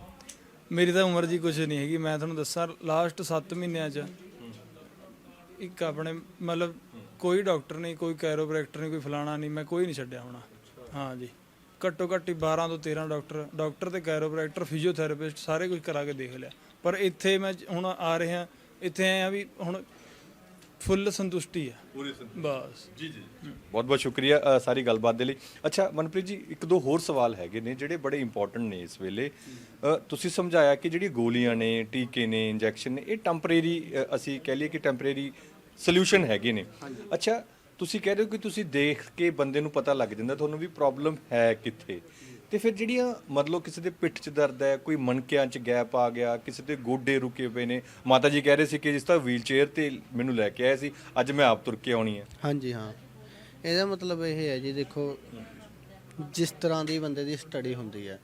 ਮੇਰੀ ਤਾਂ ਉਮਰ ਜੀ ਕੁਝ ਨਹੀਂ ਹੈਗੀ, ਮੈਂ ਤੁਹਾਨੂੰ ਦੱਸਾਂ ਲਾਸਟ 7 ਮਹੀਨਿਆਂ 'ਚ ਇੱਕ ਆਪਣੇ ਮਤਲਬ ਕੋਈ ਡਾਕਟਰ ਨਹੀਂ, ਕੋਈ ਕੈਰੋਪ੍ਰੈਕਟਰ ਨਹੀਂ, ਕੋਈ ਫਲਾਣਾ ਨਹੀਂ, ਮੈਂ ਕੋਈ ਨਹੀਂ ਛੱਡਿਆ ਹੋਣਾ। ਹਾਂ ਜੀ। ਘੱਟੋ ਘੱਟ ਹੀ 12 ਤੋਂ 13 ਡਾਕਟਰ ਡਾਕਟਰ ਤੇ ਕੈਰੋਪ੍ਰੈਕਟਰ ਫਿਜ਼ੀਓਥੈਰੇਪਿਸਟ ਸਾਰੇ ਕੁਝ ਕਰਾ ਕੇ ਦੇਖ ਲਿਆ। ਪਰ ਇੱਥੇ ਮੈਂ ਜ- ਹੁਣ ਆ ਰਿਹਾ, ਇੱਥੇ ਆਇਆ ਵੀ ਹੁਣ ਫੁੱਲ ਸੰਤੁਸ਼ਟੀ ਹੈ ਪੂਰੀ ਬਸ। ਜੀ ਜੀ ਬਹੁਤ ਬਹੁਤ ਸ਼ੁਕਰੀਆ ਅ, ਸਾਰੀ ਗੱਲਬਾਤ ਦੇ ਲਈ। ਅੱਛਾ ਮਨਪ੍ਰੀਤ ਜੀ ਇੱਕ ਦੋ ਹੋਰ ਸਵਾਲ ਹੈਗੇ ਨੇ ਜਿਹੜੇ ਬੜੇ ਇੰਪੋਰਟੈਂਟ ਨੇ ਇਸ ਵੇਲੇ। ਅ, ਤੁਸੀਂ ਸਮਝਾਇਆ ਕਿ ਜਿਹੜੀ ਗੋਲੀਆਂ ਨੇ ਟੀਕੇ ਨੇ ਇੰਜੈਕਸ਼ਨ ਨੇ ਇਹ ਟੈਂਪਰੇਰੀ ਅਸੀਂ ਕਹਿ ਲਈਏ ਕਿ ਟੈਂਪਰੇਰੀ ਸੋਲੂਸ਼ਨ ਹੈਗੇ ਨੇ। ਅੱਛਾ ਤੁਸੀਂ ਕਹਿ ਰਹੇ ਹੋ ਕਿ ਤੁਸੀਂ ਦੇਖ ਕੇ ਬੰਦੇ ਨੂੰ ਪਤਾ ਲੱਗ ਜਾਂਦਾ ਤੁਹਾਨੂੰ ਵੀ ਪ੍ਰੋਬਲਮ ਹੈ ਕਿੱਥੇ? ਤੇ ਫਿਰ ਜਿਹੜੀਆਂ ਮਤਲਬ ਕਿਸੇ ਦੇ ਪਿੱਠ 'ਚ ਦਰਦ ਹੈ ਕੋਈ ਮਣਕਿਆਂ 'ਚ ਗੈਪ ਆ ਗਿਆ ਕਿਸੇ ਦੇ ਗੋਡੇ ਰੁਕੇ ਪਏ ਨੇ ਮਾਤਾ ਜੀ ਕਹਿ ਰਹੇ ਸੀ ਕਿ ਜਿਸ ਤਰ੍ਹਾਂ ਵੀਲ ਚੇਅਰ ਤੇ ਮੈਨੂੰ ਲੈ ਕੇ ਆਏ ਸੀ ਅੱਜ ਮੈਂ ਆਪ ਤੁਰ ਕੇ ਆਉਣੀ ਹੈ। ਹਾਂਜੀ ਹਾਂ। ਇਹਦਾ ਮਤਲਬ ਇਹ ਹੈ ਜੀ ਦੇਖੋ ਜਿਸ ਤਰ੍ਹਾਂ ਦੀ ਬੰਦੇ ਦੀ ਸਟੱਡੀ ਹੁੰਦੀ ਹੈ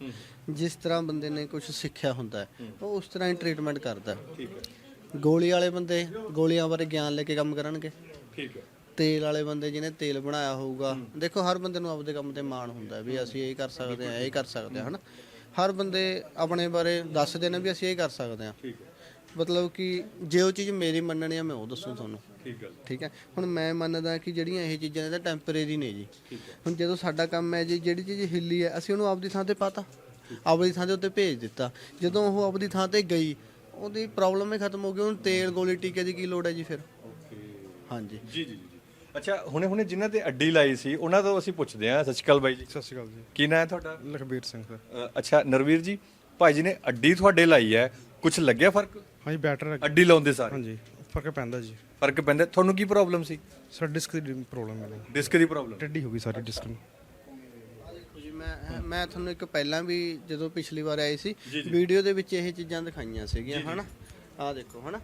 ਜਿਸ ਤਰ੍ਹਾਂ ਬੰਦੇ ਨੇ ਕੁਝ ਸਿੱਖਿਆ ਹੁੰਦਾ ਹੈ ਉਹ ਉਸ ਤਰ੍ਹਾਂ ਹੀ ਟ੍ਰੀਟਮੈਂਟ ਕਰਦਾ ਠੀਕ ਹੈ। ਗੋਲੀ ਵਾਲੇ ਬੰਦੇ ਗੋਲੀਆਂ ਬਾਰੇ ਗਿਆਨ ਲੈ ਕੇ ਕੰਮ ਕਰਨਗੇ। ਠੀਕ ਹੈ। ਤੇਲ ਵਾਲੇ ਬੰਦੇ ਜਿਹਨੇ ਤੇਲ ਬਣਾਇਆ ਹੋਊਗਾ। ਦੇਖੋ ਹਰ ਬੰਦੇ ਨੂੰ ਆਪਦੇ ਕੰਮ ਤੇ ਮਾਣ ਹੁੰਦਾ ਵੀ ਅਸੀਂ ਇਹ ਕਰ ਸਕਦੇ ਹਾਂ ਇਹ ਕਰ ਸਕਦੇ ਹਾਂ ਹਨਾ? ਹਰ ਬੰਦੇ ਆਪਣੇ ਬਾਰੇ ਦੱਸਦੇ ਨੇ ਵੀ ਅਸੀਂ ਇਹ ਕਰ ਸਕਦੇ ਹਾਂ। ਮਤਲਬ ਕਿ ਜੇ ਉਹ ਚੀਜ਼ ਮੇਰੀ ਮੰਨਣੀ ਆ ਮੈਂ ਉਹ ਦੱਸੂ ਤੁਹਾਨੂੰ। ਠੀਕ ਹੈ ਠੀਕ ਹੈ? ਹੁਣ ਮੈਂ ਮੰਨਦਾ ਕਿ ਜਿਹੜੀਆਂ ਇਹ ਚੀਜ਼ਾਂ ਨੇ ਤਾਂ ਟੈਂਪਰੇਰੀ ਨੇ ਜੀ। ਹੁਣ ਜਦੋਂ ਸਾਡਾ ਕੰਮ ਹੈ ਜੀ ਜਿਹੜੀ ਚੀਜ਼ ਹਿੱਲੀ ਹੈ ਅਸੀਂ ਉਹਨੂੰ ਆਪਦੀ ਥਾਂ ਤੇ ਪਾਤਾ। ਆਪਦੀ ਥਾਂ ਦੇ ਉੱਤੇ ਭੇਜ ਦਿੱਤਾ। ਜਦੋਂ ਉਹ ਆਪਦੀ ਥਾਂ ਤੇ ਗਈ ਉਹਦੀ ਪ੍ਰੋਬਲਮ ਹੀ ਖਤਮ ਹੋ ਗਈ। ਹੁਣ ਤੇਲ ਗੋਲੀ ਟੀਕੇ ਦੀ ਕੀ ਲੋੜ ਹੈ ਜੀ ਫਿਰ? ਹਾਂਜੀ। ਜੀ ਜੀ। ਅੱਛਾ ਹੁਣੇ ਹੁਣੇ ਜਿਨ੍ਹਾਂ ਤੇ ਅੱਡੀ ਲਾਈ ਸੀ ਉਹਨਾਂ ਤੋਂ ਅਸੀਂ ਪੁੱਛਦੇ ਹਾਂ। ਸਤਿ ਸ਼੍ਰੀ ਅਕਾਲ ਬਾਈ ਜੀ। ਸਤਿ ਸ਼੍ਰੀ ਅਕਾਲ ਜੀ। ਕੀ ਨਾਂ ਹੈ ਤੁਹਾਡਾ? ਲਖਬੀਰ ਸਿੰਘ ਸਰ। ਅ, ਅੱਛਾ ਨਰਵੀਰ ਜੀ ਭਾਈ ਜੀ ਨੇ ਅੱਡੀ ਤੁਹਾਡੇ ਲਾਈ ਹੈ। ਕੁਝ ਲੱਗਿਆ ਫ਼ਰਕ? ਹਾਂਜੀ ਬੈਟਰ ਹੈ। ਅੱਡੀ ਲਾਉਂਦੇ ਸਾਰੇ? ਹਾਂਜੀ ਫ਼ਰਕ ਪੈਂਦਾ ਜੀ। ਫ਼ਰਕ ਪੈਂਦਾ। ਤੁਹਾਨੂੰ ਕੀ ਪ੍ਰੋਬਲਮ ਸੀ? ਸਰ ਡਿਸਕ ਦੀ ਪ੍ਰੋਬਲਮ ਹੈ ਡਿਸਕ ਦੀ ਪ੍ਰੋਬਲਮ? ਟੱਡੀ ਹੋ ਗਈ ਸਾਰੀ ਡਿਸਕ ਨੂੰ। ਦੇਖੋ ਜੀ ਮੈਂ ਮੈਂ ਤੁਹਾਨੂੰ ਇੱਕ ਪਹਿਲਾਂ ਵੀ ਜਦੋਂ ਪਿਛਲੀ ਵਾਰ ਆਈ ਸੀ ਵੀਡੀਓ ਦੇ ਵਿੱਚ ਇਹ ਚੀਜ਼ਾਂ ਦਿਖਾਈਆਂ ਸੀਗੀਆਂ ਹਨਾ? ਆਹ ਦੇਖੋ ਹਨਾ?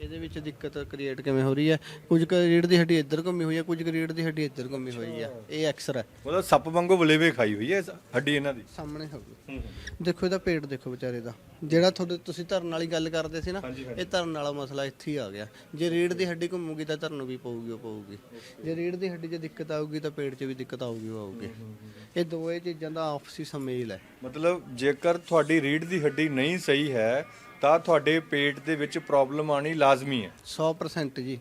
ਇਹਦੇ ਵਿੱਚ ਦਿੱਕਤ ਕ੍ਰੀਏਟ ਕਿਵੇਂ ਹੋ ਰਹੀ ਹੈ? ਕੁਝ ਕੁ ਰੀੜ ਦੀ ਹੱਡੀ ਇੱਧਰ ਘੁੰਮੀ ਹੋਈ ਹੈ ਕੁਝ ਕੁ ਰੀੜ ਦੀ ਹੱਡੀ ਇੱਧਰ ਘੁੰਮੀ ਹੋਈ ਹੈ। ਇਹ ਐਕਸਰ ਹੈ ਮਤਲਬ ਸੱਪ ਵਾਂਗੂ ਵਲੇਵੇ ਖਾਈ ਹੋਈ ਹੈ ਇਸ ਹੱਡੀ ਇਹਨਾਂ ਦੀ? ਸਾਹਮਣੇ ਹੋਊ ਦੇਖੋ ਇਹਦਾ ਪੇਟ ਦੇਖੋ ਵਿਚਾਰੇ ਦਾ। ਜਿਹੜਾ ਤੁਹਾਡੇ ਤੁਸੀਂ ਧਰਨ ਵਾਲੀ ਗੱਲ ਕਰਦੇ ਸੀ ਨਾ ਇਹ ਧਰਨ ਵਾਲਾ ਮਸਲਾ ਇੱਥੇ ਹੀ ਆ ਗਿਆ। ਜੇ ਰੀੜ ਦੀ ਹੱਡੀ ਘੁੰਮੂਗੀ ਤਾਂ ਧਰਨ ਵੀ ਪਊਗੀ ਉਹ ਪਊਗੀ। ਜੇ ਰੀੜ ਦੀ ਹੱਡੀ 'ਚ ਦਿੱਕਤ ਆਊਗੀ ਤਾਂ ਪੇਟ 'ਚ ਵੀ ਦਿੱਕਤ ਆਊਗੀ ਉਹ ਆਊਗੀ। ਇਹ ਦੋਏ ਚੀਜ਼ਾਂ ਦਾ ਆਪਸੀ ਸੁਮੇਲ ਹੈ। ਮਤਲਬ ਜੇਕਰ ਤੁਹਾਡੀ ਰੀੜ ਦੀ ਹੱਡੀ ਨਹੀਂ ਸਹੀ ਹੈ ਤਾਂ ਤੁਹਾਡੇ ਪੇਟ ਦੇ ਵਿੱਚ ਪ੍ਰੋਬਲਮ ਆਣੀ ਲਾਜ਼ਮੀ ਹੈ। 100% ਜੀ।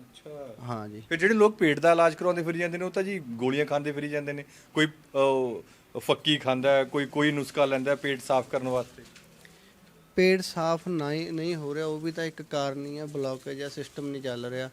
ਅੱਛਾ। ਹਾਂ ਜੀ। ਫਿਰ ਜਿਹੜੇ ਲੋਕ ਪੇਟ ਦਾ ਇਲਾਜ ਕਰਾਉਂਦੇ ਫਿਰੀ ਜਾਂਦੇ ਨੇ ਉਹ ਤਾਂ ਜੀ ਗੋਲੀਆਂ ਖਾਂਦੇ ਫਿਰੀ ਜਾਂਦੇ ਨੇ। ਕੋਈ ਅਹ, ਫੱਕੀ ਖਾਂਦਾ ਹੈ ਕੋਈ ਕੋਈ ਨੁਸਖਾ ਲੈਂਦਾ ਹੈ ਪੇਟ ਸਾਫ਼ ਕਰਨ ਵਾਸਤੇ। ਪੇਟ ਸਾਫ਼ ਨਹੀਂ ਨਹੀਂ ਹੋ ਰਿਹਾ ਉਹ ਵੀ ਤਾਂ ਇੱਕ ਕਾਰਨ ਹੀ ਹੈ ਬਲੌਕੇਜ ਜਾਂ ਸਿਸਟਮ ਨਹੀਂ ਚੱਲ ਰਿਹਾ।